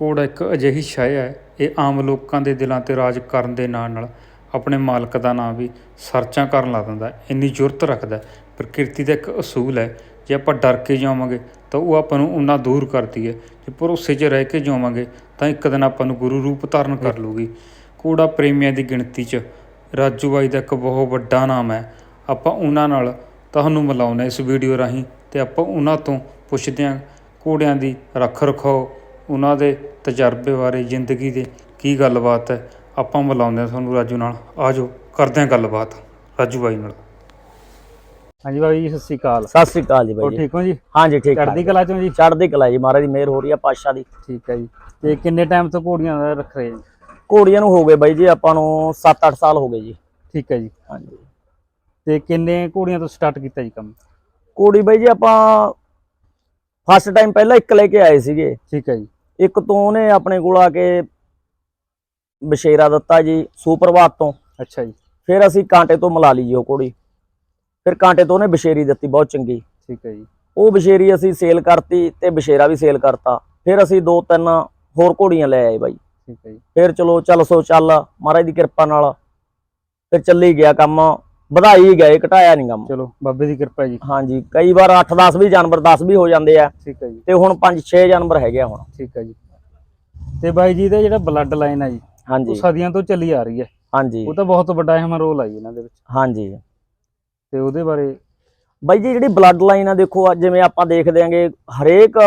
ਘੋੜਾ ਇੱਕ ਅਜਿਹੀ ਸ਼ੈ ਹੈ, ਇਹ ਆਮ ਲੋਕਾਂ ਦੇ ਦਿਲਾਂ 'ਤੇ ਰਾਜ ਕਰਨ ਦੇ ਨਾਲ ਨਾਲ ਆਪਣੇ ਮਾਲਕ ਦਾ ਨਾਂ ਵੀ ਸਰਚਾਂ ਕਰਨ ਲਾ ਦਿੰਦਾ ਇੰਨੀ ਜੁਰਤ ਰੱਖਦਾ ਪ੍ਰਕਿਰਤੀ ਦਾ ਇੱਕ ਅਸੂਲ ਹੈ, ਜੇ ਆਪਾਂ ਡਰ ਕੇ ਜਾਵਾਂਗੇ ਤਾਂ ਉਹ ਆਪਾਂ ਨੂੰ ਉਨਾ ਦੂਰ ਕਰਦੀ ਹੈ। ਜੇ ਭਰੋਸੇ 'ਚ ਰਹਿ ਕੇ ਜਾਵਾਂਗੇ ਤਾਂ ਇੱਕ ਦਿਨ ਆਪਾਂ ਨੂੰ ਗੁਰੂ ਰੂਪ ਧਾਰਨ ਕਰ ਲੂਗੀ ਘੋੜਾ ਪ੍ਰੇਮੀਆਂ ਦੀ ਗਿਣਤੀ 'ਚ ਰਾਜੂ ਬਾਈ ਦਾ ਇੱਕ ਬਹੁਤ ਵੱਡਾ ਨਾਮ ਹੈ। ਆਪਾਂ ਉਹਨਾਂ ਨਾਲ ਤੁਹਾਨੂੰ ਮਿਲਾਉਂਦੇ ਇਸ ਵੀਡੀਓ ਰਾਹੀਂ ਤੇ ਆਪਾਂ ਉਹਨਾਂ ਤੋਂ ਪੁੱਛਦੇ ਹਾਂ ਘੋੜਿਆਂ ਦੀ ਰੱਖ ਰਖਾਓ ਉਹਨਾਂ ਦੇ ਤਜਰਬੇ ਬਾਰੇ ਜ਼ਿੰਦਗੀ ਦੇ ਕੀ ਗੱਲਬਾਤ ਹੈ ਆਪਾਂ ਮਿਲਾਉਂਦੇ ਹਾਂ ਤੁਹਾਨੂੰ ਰਾਜੂ ਨਾਲ। ਆਜੋ ਕਰਦੇ ਹਾਂ ਗੱਲਬਾਤ। ਰਾਜੂ ਬਾਈ ਨਾਲ। ਹਾਂਜੀ ਬਾਈ ਜੀ ਸਤਿ ਸ਼੍ਰੀ ਅਕਾਲ। ਸਤਿ ਸ੍ਰੀ ਅਕਾਲ ਜੀ ਬਾਈ ਜੀ। ਠੀਕ ਹੋ ਜੀ? ਹਾਂਜੀ ਠੀਕ ਚੜ੍ਹਦੀ ਕਲਾ ਚੋਂ ਜੀ? ਚੜ੍ਹਦੀ ਕਲਾ ਜੀ ਮਹਾਰਾਜ ਦੀ ਮਿਹਰ ਹੋ ਰਹੀ ਆ ਪਾਤਸ਼ਾਹ ਦੀ। ਠੀਕ ਹੈ ਜੀ। ਤੇ ਕਿੰਨੇ ਟਾਈਮ ਤੋਂ ਘੋੜੀਆਂ ਦਾ ਰੱਖ ਰਹੇ ਜੀ ਘੋੜੀਆਂ ਨੂੰ ਹੋ ਗਏ ਬਾਈ ਜੀ ਆਪਾਂ ਨੂੰ 7-8 ਸਾਲ ਹੋ ਗਏ ਜੀ। ਠੀਕ ਹੈ ਜੀ। ਹਾਂਜੀ। ਤੇ ਕਿੰਨੇ ਘੋੜੀਆਂ ਤੋਂ ਸਟਾਰਟ ਕੀਤਾ ਜੀ ਕੰਮ? ਘੋੜੀ ਬਾਈ ਜੀ ਆਪਾਂ ਫਸਟ ਟਾਈਮ ਪਹਿਲਾਂ ਇੱਕ ਲੈ ਕੇ ਆਏ ਸੀਗੇ। ਠੀਕ ਹੈ ਜੀ। ਇੱਕ ਤੋਂ ਉਹਨੇ ਆਪਣੇ ਕੋਲ ਆ ਕੇ ਬਸ਼ੇਰਾ ਦਿੱਤਾ ਜੀ ਸੁਪਰਭਾਤ ਤੋਂ। ਅੱਛਾ ਜੀ। ਫਿਰ ਅਸੀਂ ਕਾਂਟੇ ਤੋਂ ਮਿਲਾ ਲਈ ਜੀ ਉਹ ਘੋੜੀ ਫਿਰ ਕਾਂਟੇ ਤੋਂ ਉਹਨੇ ਬਸ਼ੇਰੀ ਦਿੱਤੀ ਬਹੁਤ ਚੰਗੀ। ਠੀਕ ਹੈ ਜੀ। ਉਹ ਬਸ਼ੇਰੀ ਅਸੀਂ ਸੇਲ ਕਰਤੀ ਤੇ ਬਸ਼ੇਰਾ ਵੀ ਸੇਲ ਕਰਤਾ। ਫਿਰ ਅਸੀਂ ਦੋ ਤਿੰਨ ਹੋਰ ਘੋੜੀਆਂ ਲੈ ਆਏ ਬਾਈ। ਠੀਕ ਹੈ ਜੀ। ਫਿਰ ਚਲੋ ਚੱਲ ਸੋ ਚੱਲ ਮਹਾਰਾਜ ਦੀ ਕਿਰਪਾ ਨਾਲ ਫਿਰ ਚੱਲੀ ਗਿਆ ਕੰਮ। ਵਧਾਈ ਗਏ ਘਟਾਇਆ ਨਹੀਂ ਕੰਮ। ਚਲੋ ਬਾਬੇ ਦੀ ਕਿਰਪਾ ਜੀ। ਹਾਂਜੀ ਕਈ ਵਾਰ 8-10 ਵੀ ਜਾਨਵਰ 10 ਵੀ ਹੋ ਜਾਂਦੇ ਆ। ਠੀਕ ਹੈ ਜੀ। ਤੇ ਹੁਣ 5-6 ਜਾਨਵਰ ਹੈਗੇ ਆ ਹੁਣ। ਠੀਕ ਹੈ ਜੀ। ਤੇ ਬਾਈ ਜੀ ਦਾ ਜਿਹੜਾ ਬਲੱਡ ਲਾਈਨ ਹੈ ਜੀ ਉਹ ਹਾਂਜੀ ਸਦੀਆਂ ਤੋਂ ਚੱਲੀ ਆ ਰਹੀ ਹੈ। ਹਾਂਜੀ। ਉਹ ਤਾਂ ਬਹੁਤ ਵੱਡਾ ਅਹਿਮ ਰੋਲ ਹੈ ਜੀ ਇਹਨਾਂ ਦੇ ਵਿੱਚ। ਹਾਂਜੀ। ਤੇ ਉਹਦੇ ਬਾਰੇ ਬਾਈ ਜੀ ਜਿਹੜੀ ਬਲੱਡ ਲਾਈਨ ਆ ਦੇਖੋ ਅੱਜ ਜਿਵੇਂ ਆਪਾਂ ਦੇਖਦੇ ਆਂਗੇ ਹਰੇਕ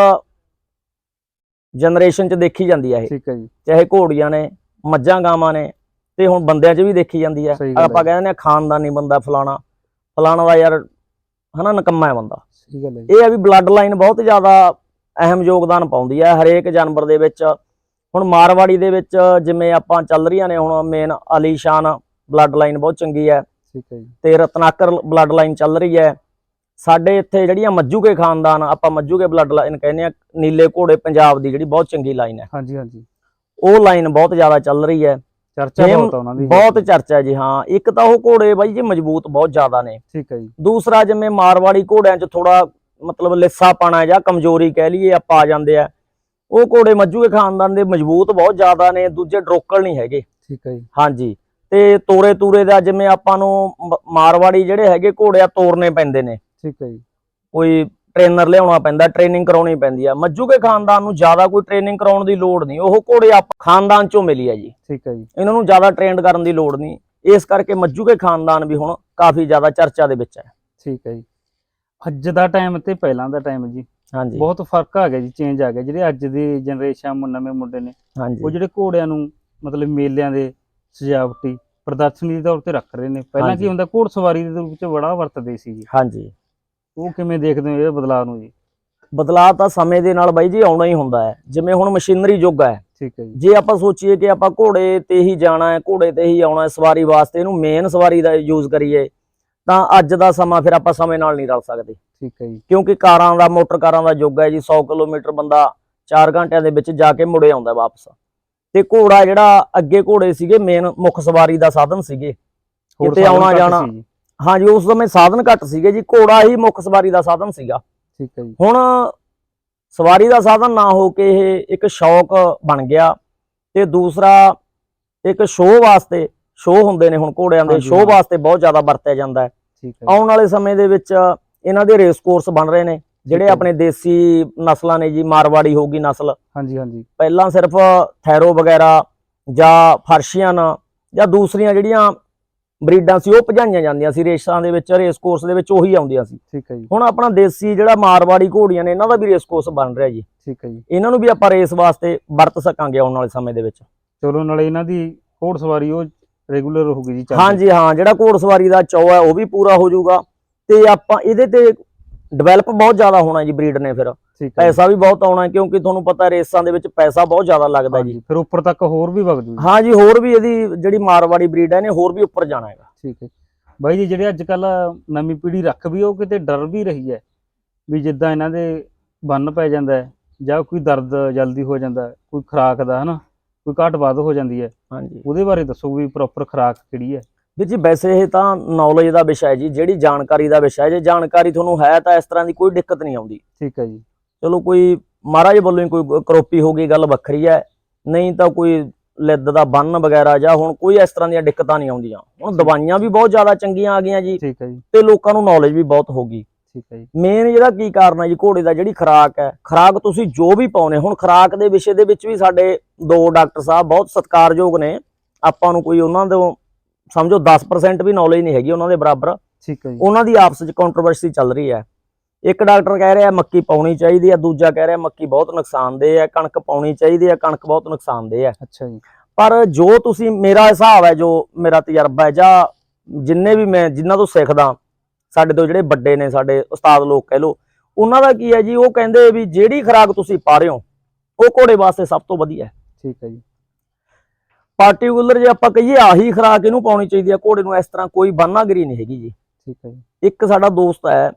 ਜਨਰੇਸ਼ਨ ਚ ਦੇਖੀ ਜਾਂਦੀ ਆ ਇਹ। ਠੀਕ ਹੈ ਜੀ। ਚਾਹੇ ਘੋੜੀਆਂ ਨੇ ਮੱਝਾਂ ਗਾਵਾਂ ਨੇ ਤੇ ਹੁਣ ਬੰਦਿਆਂ 'ਚ ਵੀ ਦੇਖੀ ਜਾਂਦੀ ਆ। ਆਪਾਂ। ਕਹਿੰਦੇ ਨੇ ਖਾਨਦਾਨੀ ਬੰਦਾ ਫਲਾਣਾ। ਫਲਾਣਾ ਦਾ ਯਾਰ ਹਨਾ ਨਕੰਮਾ ਹੈ ਬੰਦਾ। ਸਹੀ ਗੱਲ ਹੈ ਜੀ। ਇਹ ਆ ਵੀ ਬਲੱਡ ਲਾਈਨ ਬਹੁਤ ਜ਼ਿਆਦਾ ਅਹਿਮ ਯੋਗਦਾਨ ਪਾਉਂਦੀ ਹੈ ਹਰੇਕ ਜਾਨਵਰ ਦੇ ਵਿੱਚ। ਹੁਣ ਮਾਰਵਾੜੀ ਦੇ ਵਿੱਚ ਜਿਵੇਂ ਆਪਾਂ ਚੱਲ ਰਹੀਆਂ ਨੇ ਹੁਣ ਮੇਨ ਆਲੀਸ਼ਾਨ ਬਲੱਡ ਲਾਈਨ ਬਹੁਤ ਚੰਗੀ ਹੈ। ਠੀਕ ਹੈ ਜੀ। ਤੇ ਰਤਨਾਕਰ ਬਲੱਡ ਲਾਈਨ ਚੱਲ ਰਹੀ ਹੈ। ਸਾਡੇ ਇੱਥੇ ਜਿਹੜੀਆਂ ਮੱਜੂਕੇ ਖਾਨਦਾਨ ਆਪਾਂ ਮੱਜੂਕੇ ਬਲੱਡ ਲਾਈਨ ਕਹਿੰਦੇ ਆ ਨੀਲੇ ਘੋੜੇ ਪੰਜਾਬ ਦੀ ਜਿਹੜੀ ਬਹੁਤ ਚੰਗੀ ਲਾਈਨ ਹੈ। ਹਾਂਜੀ ਹਾਂਜੀ। ਉਹ ਲਾਈਨ ਬਹੁਤ ਜ਼ਿਆਦਾ ਚੱਲ ਰਹੀ ਹੈ। ਚਰਚਾ ਬਹੁਤ ਆ ਉਹਨਾਂ ਦੀ ਬਹੁਤ ਚਰਚਾ ਜੀ ਹਾਂ। ਇੱਕ ਤਾਂ ਉਹ ਘੋੜੇ ਬਾਈ ਜੀ ਮਜ਼ਬੂਤ ਬਹੁਤ ਜ਼ਿਆਦਾ ਨੇ। ਠੀਕ ਹੈ ਜੀ। ਦੂਸਰਾ ਜਿਵੇਂ ਮਾਰਵਾੜੀ ਘੋੜਿਆਂ 'ਚ ਥੋੜਾ ਮਤਲਬ ਲਿੱਸਾ ਪਾਣਾ ਜਾਂ ਕਮਜ਼ੋਰੀ ਕਹਿ ਲਈਏ ਆਪਾਂ ਆ ਜਾਂਦੇ ਆ। ਉਹ ਘੋੜੇ ਮੱਜੂਏ ਖਾਨਦਾਨ ਦੇ ਮਜ਼ਬੂਤ ਬਹੁਤ ਜ਼ਿਆਦਾ ਨੇ ਦੂਜੇ ਡਰੋਕਲ ਨਹੀਂ ਹੈਗੇ। ਠੀਕ ਹੈ ਜੀ। ਹਾਂਜੀ। ਤੇ ਤੋਰੇ ਤੂਰੇ ਦਾ ਜਿਵੇਂ ਆਪਾਂ ਨੂੰ ਮਾਰਵਾੜੀ ਜਿਹੜੇ ਹੈਗੇ ਘੋੜੇ ਆ ਤੋਰਨੇ ਪੈਂਦੇ ਨੇ। ਠੀਕ ਹੈ ਜੀ। ਕੋਈ ਟ੍ਰੇਨਰ ਲਿਆਉਣਾ ਪੈਂਦਾ ਟ੍ਰੇਨਿੰਗ ਕਰਾਉਣੀ ਪੈਂਦੀ ਆ। ਮੱਜੂਕੇ ਖਾਨਦਾਨ ਨੂੰ ਜ਼ਿਆਦਾ ਕੋਈ ਟ੍ਰੇਨਿੰਗ ਕਰਾਉਣ ਦੀ ਲੋੜ ਨਹੀਂ। ਉਹ ਘੋੜੇ ਆਪ ਖਾਨਦਾਨ ਚੋਂ ਮਿਲੀ ਆ ਜੀ। ਠੀਕ ਹੈ ਜੀ। ਇਹਨਾਂ ਨੂੰ ਜ਼ਿਆਦਾ ਟ੍ਰੇਨਡ ਕਰਨ ਦੀ ਲੋੜ ਨਹੀਂ। ਇਸ ਕਰਕੇ ਮੱਜੂਕੇ ਖਾਨਦਾਨ ਵੀ ਹੁਣ ਕਾਫੀ ਜ਼ਿਆਦਾ ਚਰਚਾ ਦੇ ਵਿੱਚ ਹੈ ਠੀਕ ਹੈ ਜੀ। ਅੱਜ ਦਾ ਟਾਈਮ ਤੇ ਪਹਿਲਾਂ ਦਾ ਟਾਈਮ ਜੀ। ਹਾਂਜੀ। ਬਹੁਤ ਫ਼ਰਕ ਆ ਗਿਆ ਜੀ ਚੇਂਜ ਆ ਗਿਆ। ਜਿਹੜੇ ਅੱਜ ਦੀ ਜਨਰੇਸ਼ਨ ਨਵੇਂ ਮੁੰਡੇ ਨੇ ਉਹ ਜਿਹੜੇ ਘੋੜਿਆਂ ਨੂੰ ਮਤਲਬ ਮੇਲਿਆਂ ਦੇ ਸਜਾਵਟੀ ਪ੍ਰਦਰਸ਼ਨੀ ਦੇ ਤੌਰ ਤੇ ਰੱਖ ਰਹੇ ਨੇ। ਪਹਿਲਾਂ ਕੀ। ਹੁੰਦਾ ਘੋੜਸਵਾਰੀ ਦੇ ਰੂਪ ਚ ਬੜਾ ਵਰਤਦੇ ਸੀ ਜੀ। ਹਾਂਜੀ। ਉਹ ਕਿਵੇਂ ਦੇਖਦੇ ਹੋ ਇਹ ਬਦਲਾਅ ਨੂੰ ਜੀ? ਬਦਲਾਅ ਤਾਂ ਸਮੇਂ ਦੇ ਨਾਲ ਬਾਈ ਜੀ ਆਉਣਾ ਹੀ ਹੁੰਦਾ ਹੈ। ਜਿਵੇਂ ਹੁਣ ਮਸ਼ੀਨਰੀ ਯੁੱਗ ਹੈ। ਠੀਕ ਹੈ ਜੀ। ਜੇ ਆਪਾਂ ਸੋਚੀਏ ਕਿ ਆਪਾਂ ਘੋੜੇ ਤੇ ਹੀ ਜਾਣਾ ਹੈ ਘੋੜੇ ਤੇ ਹੀ ਆਉਣਾ ਹੈ ਸਵਾਰੀ ਵਾਸਤੇ ਇਹਨੂੰ ਮੇਨ ਸਵਾਰੀ ਦਾ ਯੂਜ਼ ਕਰੀਏ ਤਾਂ ਅੱਜ ਦਾ ਸਮਾਂ ਫਿਰ ਆਪਾਂ ਸਮੇਂ ਨਾਲ ਨਹੀਂ ਰਲ ਸਕਦੇ। ਠੀਕ ਹੈ ਜੀ। ਕਿਉਂਕਿ ਕਾਰਾਂ ਦਾ ਮੋਟਰ ਕਾਰਾਂ ਦਾ ਯੁੱਗ ਹੈ ਜੀ 100 ਕਿਲੋਮੀਟਰ ਬੰਦਾ 4 ਘੰਟਿਆਂ ਦੇ ਵਿੱਚ ਜਾ ਕੇ ਮੁੜੇ ਆਉਂਦਾ ਵਾਪਸ। ਤੇ ਘੋੜਾ ਜਿਹੜਾ ਅੱਗੇ ਘੋੜੇ ਸੀਗੇ ਮੇਨ ਮੁੱਖ ਸਵਾਰੀ ਦਾ ਸਾਧਨ ਸੀਗੇ। ਕਿਤੇ ਆਉਣਾ ਜਾਣਾ। ਹਾਂਜੀ ਉਸ ਸਮੇਂ ਸਾਧਨ ਘੱਟ ਸੀਗੇ ਜੀ ਘੋੜਾ ਹੀ ਮੁੱਖ ਸਵਾਰੀ ਦਾ ਸਾਧਨ ਸੀਗਾ ਠੀਕ ਹੈ ਜੀ ਹੁਣ ਸਵਾਰੀ ਦਾ ਸਾਧਨ ਨਾ ਹੋ ਕੇ ਇਹ ਇੱਕ ਸ਼ੌਕ ਬਣ ਗਿਆ ਤੇ ਦੂਸਰਾ ਇੱਕ ਸ਼ੋਅ ਵਾਸਤੇ ਸ਼ੋਅ ਹੁੰਦੇ ਨੇ ਹੁਣ ਘੋੜਿਆਂ ਦੇ ਸ਼ੋਅ ਹਾਂ। ਵਾਸਤੇ ਬਹੁਤ ਜ਼ਿਆਦਾ ਵਰਤਿਆ ਜਾਂਦਾ ਹੈ ਹੈ। ਆਉਣ ਵਾਲੇ ਸਮੇਂ ਦੇ ਵਿੱਚ ਇਹਨਾਂ ਦੇ ਰੇਸ ਕੋਰਸ ਬਣ ਰਹੇ ਨੇ ਜਿਹੜੇ ਹੈ। ਆਪਣੇ ਦੇਸੀ ਨਸਲਾਂ ਨੇ ਜੀ ਮਾਰਵਾੜੀ ਹੋਗੀ ਨਸਲ ਹਾਂਜੀ ਹਾਂਜੀ ਪਹਿਲਾਂ ਸਿਰਫ ਥੈਰੋ ਵਗੈਰਾ ਜਾਂ ਫਰਸ਼ੀਅਨ ਜਾਂ ਦੂਸਰੀਆਂ ਜਿਹੜੀਆਂ ਬਰੀਡਾਂ ਸੀ ਉਹ ਭਜਾਈਆਂ ਜਾਂਦੀਆਂ ਸੀ ਰੇਸਾਂ ਦੇ ਵਿੱਚ ਰੇਸ ਕੋਰਸ ਦੇ ਵਿੱਚ ਉਹੀ ਆਉਂਦੀਆਂ ਸੀ। ਠੀਕ ਹੈ ਜੀ। ਹੁਣ ਆਪਣਾ ਦੇਸੀ ਜਿਹੜਾ ਮਾਰਵਾੜੀ ਘੋੜੀਆਂ ਨੇ ਇਹਨਾਂ ਦਾ ਵੀ ਰੇਸ ਕੋਰਸ ਬਣ ਰਿਹਾ ਜੀ। ਠੀਕ ਹੈ ਜੀ। ਇਹਨਾਂ ਨੂੰ ਵੀ ਆਪਾਂ ਰੇਸ ਵਾਸਤੇ ਵਰਤ ਸਕਾਂਗੇ ਆਉਣ ਵਾਲੇ ਸਮੇਂ ਦੇ ਵਿੱਚ। ਚਲੋ ਨਾਲੇ ਇਹਨਾਂ ਦੀ ਘੋੜਸਵਾਰੀ ਉਹ ਰੈਗੂਲਰ ਹੋ ਗਈ ਜੀ। ਹਾਂਜੀ ਹਾਂ ਜਿਹੜਾ ਘੋੜਸਵਾਰੀ ਦਾ ਚੌ ਹੈ ਉਹ ਵੀ ਪੂਰਾ ਹੋ ਜਾਊਗਾ। ਤੇ ਆਪਾਂ ਇਹਦੇ ਤੇ ਡਿਵੈਲਪ ਬਹੁਤ ਜ਼ਿਆਦਾ ਹੋਣਾ ਜੀ ਬਰੀਡ ਨੇ ਫਿਰ। ਪੈਸਾ ਵੀ ਬਹੁਤ ਆਉਣਾ ਕਿਉਂਕਿ ਤੁਹਾਨੂੰ ਪਤਾ ਰੇਸਾਂ ਦੇ ਵਿੱਚ ਪੈਸਾ ਬਹੁਤ ਜ਼ਿਆਦਾ ਲੱਗਦਾ ਜੀ। ਫਿਰ ਉੱਪਰ ਤੱਕ ਹੋਰ ਵੀ ਵਗ ਜੂ। ਹਾਂ ਜੀ ਹੋਰ ਵੀ ਇਹਦੀ ਜਿਹੜੀ ਮਾਰਵਾੜੀ ਬਰੀਡ ਹੈ ਇਹਨੇ ਹੋਰ ਵੀ ਉੱਪਰ ਜਾਣਾ ਹੈਗਾ। ਠੀਕ ਹੈ। ਬਾਈ ਜੀ ਜਿਹੜੇ ਅੱਜ ਕੱਲ ਨਵੀਂ ਪੀੜ੍ਹੀ ਰੱਖ ਵੀ ਉਹ ਕਿਤੇ ਡਰ ਵੀ ਰਹੀ ਹੈ ਵੀ ਜਿੱਦਾਂ ਇਹਨਾਂ ਦੇ ਬੰਨ ਪੈ ਜਾਂਦਾ ਹੈ ਜਾਂ ਕੋਈ ਦਰਦ ਜਲਦੀ ਹੋ ਜਾਂਦਾ ਕੋਈ ਖੁਰਾਕ ਦਾ ਹਨਾ? ਕੋਈ ਘਾਟ ਵੱਧ ਹੋ ਜਾਂਦੀ ਹੈ। ਹਾਂਜੀ। ਉਹਦੇ ਬਾਰੇ ਦੱਸੋ ਵੀ ਪ੍ਰੋਪਰ ਖੁਰਾਕ ਕਿਹੜੀ ਹੈ। ਵੀਰ ਜੀ ਵੈਸੇ ਇਹ ਤਾਂ ਨੌਲੇਜ ਦਾ ਵਿਸ਼ਾ ਹੈ ਜੀ ਜਿਹੜੀ ਜਾਣਕਾਰੀ ਦਾ ਵਿਸ਼ਾ ਹੈ। ਜੇ ਜਾਣਕਾਰੀ ਤੁਹਾਨੂੰ ਹੈ ਤਾਂ ਇਸ ਤਰ੍ਹਾਂ ਦੀ ਕੋਈ ਦਿੱਕਤ ਨਹੀਂ ਆਉਂਦੀ। ਠੀਕ ਹੈ ਜੀ। ਚਲੋ ਕੋਈ ਮਹਾਰਾਜ ਵੱਲੋਂ ਹੀ ਕੋਈ ਕਰੋਪੀ ਹੋ ਗਈ ਗੱਲ ਵੱਖਰੀ ਹੈ। ਨਹੀਂ ਤਾਂ ਕੋਈ ਲਿੱਦ ਦਾ ਬੰਨ ਵਗੈਰਾ ਜਾਂ ਹੁਣ ਕੋਈ ਇਸ ਤਰ੍ਹਾਂ ਦੀਆਂ ਦਿੱਕਤਾਂ ਨਹੀਂ ਆਉਂਦੀਆਂ। ਹੁਣ ਦਵਾਈਆਂ ਵੀ ਬਹੁਤ ਜ਼ਿਆਦਾ ਚੰਗੀਆਂ ਆ ਗਈਆਂ ਜੀ ਠੀਕ ਹੈ ਜੀ। ਤੇ ਲੋਕਾਂ ਨੂੰ ਨੌਲੇਜ ਵੀ ਬਹੁਤ ਹੋ ਗਈ। ਠੀਕ ਹੈ ਜੀ। ਮੇਨ ਜਿਹੜਾ ਕੀ ਕਾਰਨ ਹੈ ਜੀ ਘੋੜੇ ਦਾ ਜਿਹੜੀ ਖੁਰਾਕ ਹੈ ਖੁਰਾਕ ਤੁਸੀਂ ਜੋ ਵੀ ਪਾਉਨੇ ਹੁਣ ਖੁਰਾਕ ਦੇ ਵਿਸ਼ੇ ਦੇ ਵਿੱਚ ਵੀ ਸਾਡੇ ਦੋ ਡਾਕਟਰ ਸਾਹਿਬ ਬਹੁਤ ਸਤਿਕਾਰਯੋਗ ਨੇ। ਆਪਾਂ ਨੂੰ ਕੋਈ ਉਹਨਾਂ ਤੋਂ ਸਮਝੋ 10% ਵੀ ਨੌਲੇਜ ਨਹੀਂ ਹੈਗੀ ਉਹਨਾਂ ਦੇ ਬਰਾਬਰ। ਠੀਕ ਹੈ ਜੀ। ਉਹਨਾਂ ਦੀ ਆਪਸ ਵਿੱਚ ਕੰਟਰੋਵਰਸੀ ਚੱਲ ਰਹੀ ਹੈ। ਇੱਕ ਡਾਕਟਰ ਕਹਿ ਰਿਹਾ ਮੱਕੀ ਪਾਉਣੀ ਚਾਹੀਦੀ ਹੈ ਦੂਜਾ ਕਹਿ ਰਿਹਾ ਮੱਕੀ ਬਹੁਤ ਨੁਕਸਾਨਦੇਹ ਹੈ ਕਣਕ ਪਾਉਣੀ ਚਾਹੀਦੀ ਹੈ ਕਣਕ ਬਹੁਤ ਨੁਕਸਾਨਦੇਹ ਹੈ ਅੱਛਾ ਜੀ। ਪਰ ਜੋ ਤੁਸੀਂ ਮੇਰਾ ਹਿਸਾਬ ਹੈ ਜੋ ਮੇਰਾ ਤਜਰਬਾ ਹੈ ਜਾਂ ਜਿੰਨੇ ਵੀ ਮੈਂ ਜਿਨ੍ਹਾਂ ਤੋਂ ਸਿੱਖਦਾ ਸਾਡੇ ਤੋਂ ਜਿਹੜੇ ਵੱਡੇ ਨੇ ਸਾਡੇ ਉਸਤਾਦ ਲੋਕ ਕਹਿ ਲੋ ਉਹਨਾਂ ਦਾ ਕੀ ਹੈ ਜੀ ਉਹ ਕਹਿੰਦੇ ਵੀ ਜਿਹੜੀ ਖੁਰਾਕ ਤੁਸੀਂ ਪਾ ਰਹੇ ਹੋ ਉਹ ਘੋੜੇ ਵਾਸਤੇ ਸਭ ਤੋਂ ਵਧੀਆ ਹੈ। ਠੀਕ ਹੈ ਜੀ। ਪਾਰਟਿਕੂਲਰ ਜੇ ਆਪਾਂ ਕਹੀਏ ਆਹੀ ਖੁਰਾਕ ਇਹਨੂੰ ਪਾਉਣੀ ਚਾਹੀਦੀ ਹੈ ਘੋੜੇ ਨੂੰ ਇਸ ਤਰ੍ਹਾਂ ਕੋਈ ਬਾਨਾਗਰੀ ਨਹੀਂ ਹੈਗੀ ਜੀ। ਠੀਕ ਹੈ ਜੀ। ਇੱਕ ਸਾਡਾ ਦੋਸਤ ਹੈ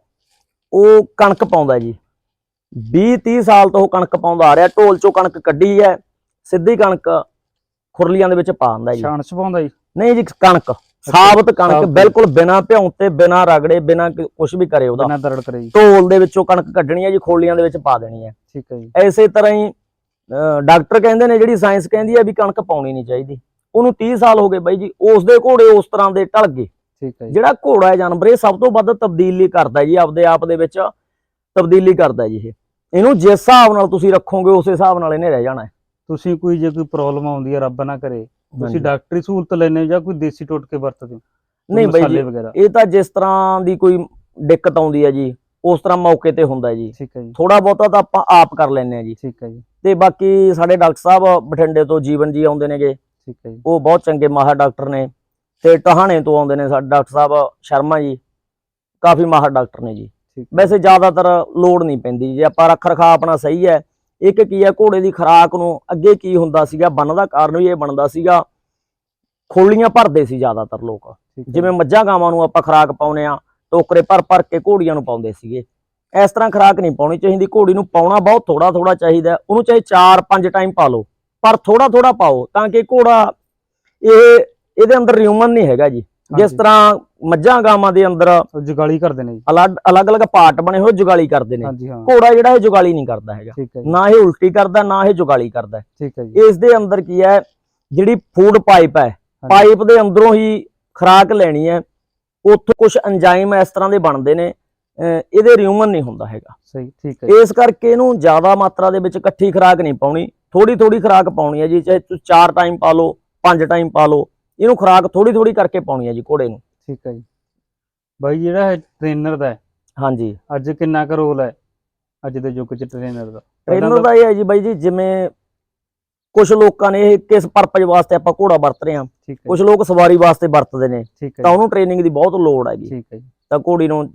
ਉਹ ਕਣਕ ਪਾਉਂਦਾ ਜੀ। 20 30 ਸਾਲ ਤੋਂ ਉਹ ਕਣਕ ਪਾਉਂਦਾ ਆ ਰਿਹਾ। ਢੋਲ ਚੋਂ ਕਣਕ ਕੱਢੀ ਹੈ। ਸਿੱਧੀ ਕਣਕ ਖੁਰਲੀਆਂ ਦੇ ਵਿੱਚ ਪਾ ਦਿੰਦਾ ਜੀ। ਛਾਣ ਛਪਾਉਂਦਾ ਜੀ। ਨਹੀਂ ਜੀ ਕਣਕ। ਸਾਬਤ ਕਣਕ। ਬਿਲਕੁਲ ਬਿਨਾ ਭਿਉਂ ਤੇ ਬਿਨਾ ਰਗੜੇ ਬਿਨਾ ਕੁਝ ਵੀ ਕਰੇ ਉਹਦਾ। ਬਿਨਾਂ ਦਰੜ ਕਰੇ ਜੀ। ਢੋਲ ਦੇ ਵਿੱਚੋਂ ਕਣਕ ਕੱਢਣੀ ਹੈ ਜੀ ਖੋਲੀਆਂ ਦੇ ਵਿੱਚ ਪਾ ਦੇਣੀ ਹੈ। ਠੀਕ ਹੈ ਜੀ। ਐਸੇ ਤਰ੍ਹਾਂ ਹੀ ਡਾਕਟਰ ਕਹਿੰਦੇ ਨੇ ਜਿਹੜੀ ਸਾਇੰਸ ਕਹਿੰਦੀ ਹੈ ਵੀ ਕਣਕ ਪਾਉਣੀ ਨਹੀਂ ਚਾਹੀਦੀ। ਉਹਨੂੰ 30 ਸਾਲ ਹੋ ਗਏ ਬਾਈ ਜੀ। ਉਸ ਦੇ ਘੋੜੇ ਉਸ ਤਰ੍ਹਾਂ ਦੇ ਢਲ ਗਏ। ਠੀਕ ਹੈ ਜੀ। ਜਿਹੜਾ ਘੋੜਾ ਹੈ ਜਾਨਵਰ ਇਹ ਸਭ ਤੋਂ ਵੱਧ ਤਬਦੀਲੀ ਕਰਦਾ ਜੀ ਆਪਦੇ ਆਪ ਦੇ ਵਿੱਚ ਤਬਦੀਲੀ ਕਰਦਾ ਜੀ ਇਹ। ਇਹਨੂੰ ਜਿਸ ਹਿਸਾਬ ਨਾਲ ਤੁਸੀਂ ਰੱਖੋਗੇ ਉਸੇ ਹਿਸਾਬ ਨਾਲ ਇਹਨੇ ਰਹਿ ਜਾਣਾ ਤੁਸੀਂ ਕੋਈ ਜੇ ਕੋਈ ਪ੍ਰੋਬਲਮ ਆਉਂਦੀ ਹੈ ਰੱਬ ਨਾ ਕਰੇ ਤੁਸੀਂ। ਡਾਕਟਰੀ ਸਹੂਲਤ ਲੈਣੇ ਜਾਂ ਕੋਈ ਦੇਸੀ ਟੋਟਕੇ ਵਰਤਦੇ ਹੋ? ਨਹੀਂ ਬਾਈ ਜੀ ਇਹ ਤਾਂ ਜਿਸ ਤਰ੍ਹਾਂ ਦੀ ਕੋਈ ਦਿੱਕਤ ਆਉਂਦੀ ਹੈ ਜੀ ਉਸ ਤਰ੍ਹਾਂ ਮੌਕੇ ਤੇ ਹੁੰਦਾ ਜੀ। ਠੀਕ ਹੈ ਜੀ। ਥੋੜਾ ਬਹੁਤਾ ਤਾਂ ਆਪਾਂ ਆਪ ਕਰ ਲੈਂਦੇ ਆ ਜੀ। ਠੀਕ ਹੈ ਜੀ। ਤੇ ਬਾਕੀ ਸਾਡੇ ਡਾਕਟਰ ਸਾਹਿਬ ਬਠਿੰਡੇ ਤੋਂ ਜੀਵਨ ਜੀ ਆਉਂਦੇ ਨੇਗੇ। ਠੀਕ ਹੈ ਜੀ। ਉਹ ਬਹੁਤ ਚੰਗੇ ਮਾਹਰ ਡਾਕਟਰ ਨੇ। ਤੇ ਟਹਾਣੇ ਤੋਂ ਆਉਂਦੇ ਨੇ ਸਾਡੇ ਡਾਕਟਰ ਸਾਹਿਬ ਸ਼ਰਮਾ ਜੀ। ਕਾਫੀ ਮਾਹਰ ਡਾਕਟਰ ਨੇ ਜੀ। ਵੈਸੇ ਜ਼ਿਆਦਾਤਰ ਲੋੜ ਨਹੀਂ ਪੈਂਦੀ ਜੇ। ਆਪਾਂ ਰੱਖ ਰਖਾ ਆਪਣਾ ਸਹੀ ਹੈ। ਇੱਕ ਕੀ ਹੈ ਘੋੜੇ ਦੀ ਖੁਰਾਕ ਨੂੰ ਅੱਗੇ ਕੀ ਹੁੰਦਾ ਸੀਗਾ ਬੰਨ ਦਾ ਕਾਰਨ ਵੀ ਇਹ ਬਣਦਾ ਸੀਗਾ। ਖੋਲੀਆਂ ਭਰਦੇ ਸੀ ਜ਼ਿਆਦਾਤਰ ਲੋਕ। ਜਿਵੇਂ ਮੱਝਾਂ ਗਾਵਾਂ ਨੂੰ ਆਪਾਂ ਖੁਰਾਕ ਪਾਉਨੇ ਆ ਟੋਕਰੇ ਭਰ ਭਰ ਕੇ ਘੋੜੀਆਂ ਨੂੰ ਪਾਉਂਦੇ ਸੀਗੇ। ਇਸ ਤਰ੍ਹਾਂ ਖੁਰਾਕ ਨਹੀਂ ਪਾਉਣੀ ਚਾਹੀਦੀ। ਘੋੜੀ ਨੂੰ ਪਾਉਣਾ ਬਹੁਤ ਥੋੜਾ ਥੋੜਾ ਚਾਹੀਦਾ। ਉਹਨੂੰ ਚਾਹੇ 4-5 ਟਾਈਮ ਪਾ ਲਓ। ਪਰ ਥੋੜਾ ਥੋੜਾ ਪਾਓ ਤਾਂ ਕਿ ਘੋੜਾ ਇਹ ਇਹਦੇ ਅੰਦਰ ਰਿਊਮਨ ਨਹੀਂ ਹੈਗਾ ਜੀ। ਜਿਸ। ਤਰ੍ਹਾਂ ਮੱਝਾਂ ਗਾਵਾਂ ਦੇ ਅੰਦਰ ਜਗਾਲੀ ਕਰਦੇ ਨੇ ਅਲੱਗ ਅਲੱਗ ਪਾਰਟ ਬਣੇ ਹੋਏ ਜੁਗਾਲੀ ਕਰਦੇ ਨੇ। ਘੋੜਾ ਜਿਹੜਾ ਇਹ ਜੁਗਾਲੀ ਨਹੀਂ ਕਰਦਾ ਹੈਗਾ। ਨਾ ਇਹ ਉਲਟੀ ਕਰਦਾ ਨਾ ਇਹ ਜੁਗਾਲੀ ਕਰਦਾ। ਠੀਕ ਹੈ ਜੀ। ਇਸ ਦੇ ਅੰਦਰ ਕੀ ਹੈ ਜਿਹੜੀ ਫੂਡ ਪਾਈਪ ਹੈ ਪਾਈਪ ਦੇ ਅੰਦਰੋਂ ਹੀ ਖੁਰਾਕ ਲੈਣੀ ਹੈ। ਉੱਥੋਂ ਕੁਝ ਐਂਜ਼ਾਈਮ ਇਸ ਤਰ੍ਹਾਂ ਦੇ ਬਣਦੇ ਨੇ। ਇਹਦੇ ਰਿਊਮਨ ਨਹੀਂ ਹੁੰਦਾ ਹੈਗਾ। ਸਹੀ ਠੀਕ ਹੈ ਇਸ ਕਰਕੇ ਇਹਨੂੰ ਜ਼ਿਆਦਾ ਮਾਤਰਾ ਦੇ ਵਿੱਚ ਇਕੱਠੀ ਖੁਰਾਕ ਨਹੀਂ ਪਾਉਣੀ। ਥੋੜੀ ਥੋੜੀ ਖੁਰਾਕ ਪਾਉਣੀ ਹੈ ਜੀ। ਚਾਹੇ ਤੁਸੀਂ ਚਾਰ ਟਾਈਮ ਪਾ ਲਓ ਪੰਜ ਟਾਈਮ ਪਾ ਲਓ। ਇਹਨੂੰ ਖੁਰਾਕ ਥੋੜੀ ਥੋੜੀ ਕਰਕੇ ਪਾਉਣੀ ਹੈ ਜੀ ਘੋੜੇ ਨੂੰ। ਠੀਕ ਹੈ ਜੀ। ਬਾਈ ਜਿਹੜਾ ਹੈ ਟ੍ਰੇਨਰ ਦਾ ਹੈ, ਹਾਂਜੀ। ਅੱਜ ਕਿੰਨਾ ਕੁ ਰੋਲ ਹੈ ਅੱਜ ਦੇ ਯੁੱਗ 'ਚ ਟ੍ਰੇਨਰ ਦਾ? ਟ੍ਰੇਨਰ ਦਾ ਇਹ ਹੈ ਜੀ ਬਾਈ ਜੀ ਜਿਵੇਂ ਕੁਝ ਲੋਕਾਂ ਨੇ ਇਹ ਕਿਸ ਪਰਪਸ ਵਾਸਤੇ ਆਪਾਂ ਘੋੜਾ ਵਰਤ ਰਹੇ ਹਾਂ ਠੀਕ ਹੈ ਕੁਝ ਲੋਕ ਸਵਾਰੀ ਵਾਸਤੇ ਵਰਤਦੇ ਨੇ ਠੀਕ ਹੈ ਤਾਂ ਜੀ, ਉਹਨੂੰ ਟ੍ਰੇਨਿੰਗ ਦੀ ਬਹੁਤ ਲੋੜ ਹੈਗੀ। ਠੀਕ ਹੈ ਜੀ। ਤਾਂ ਘੋੜੀ ਨੂੰ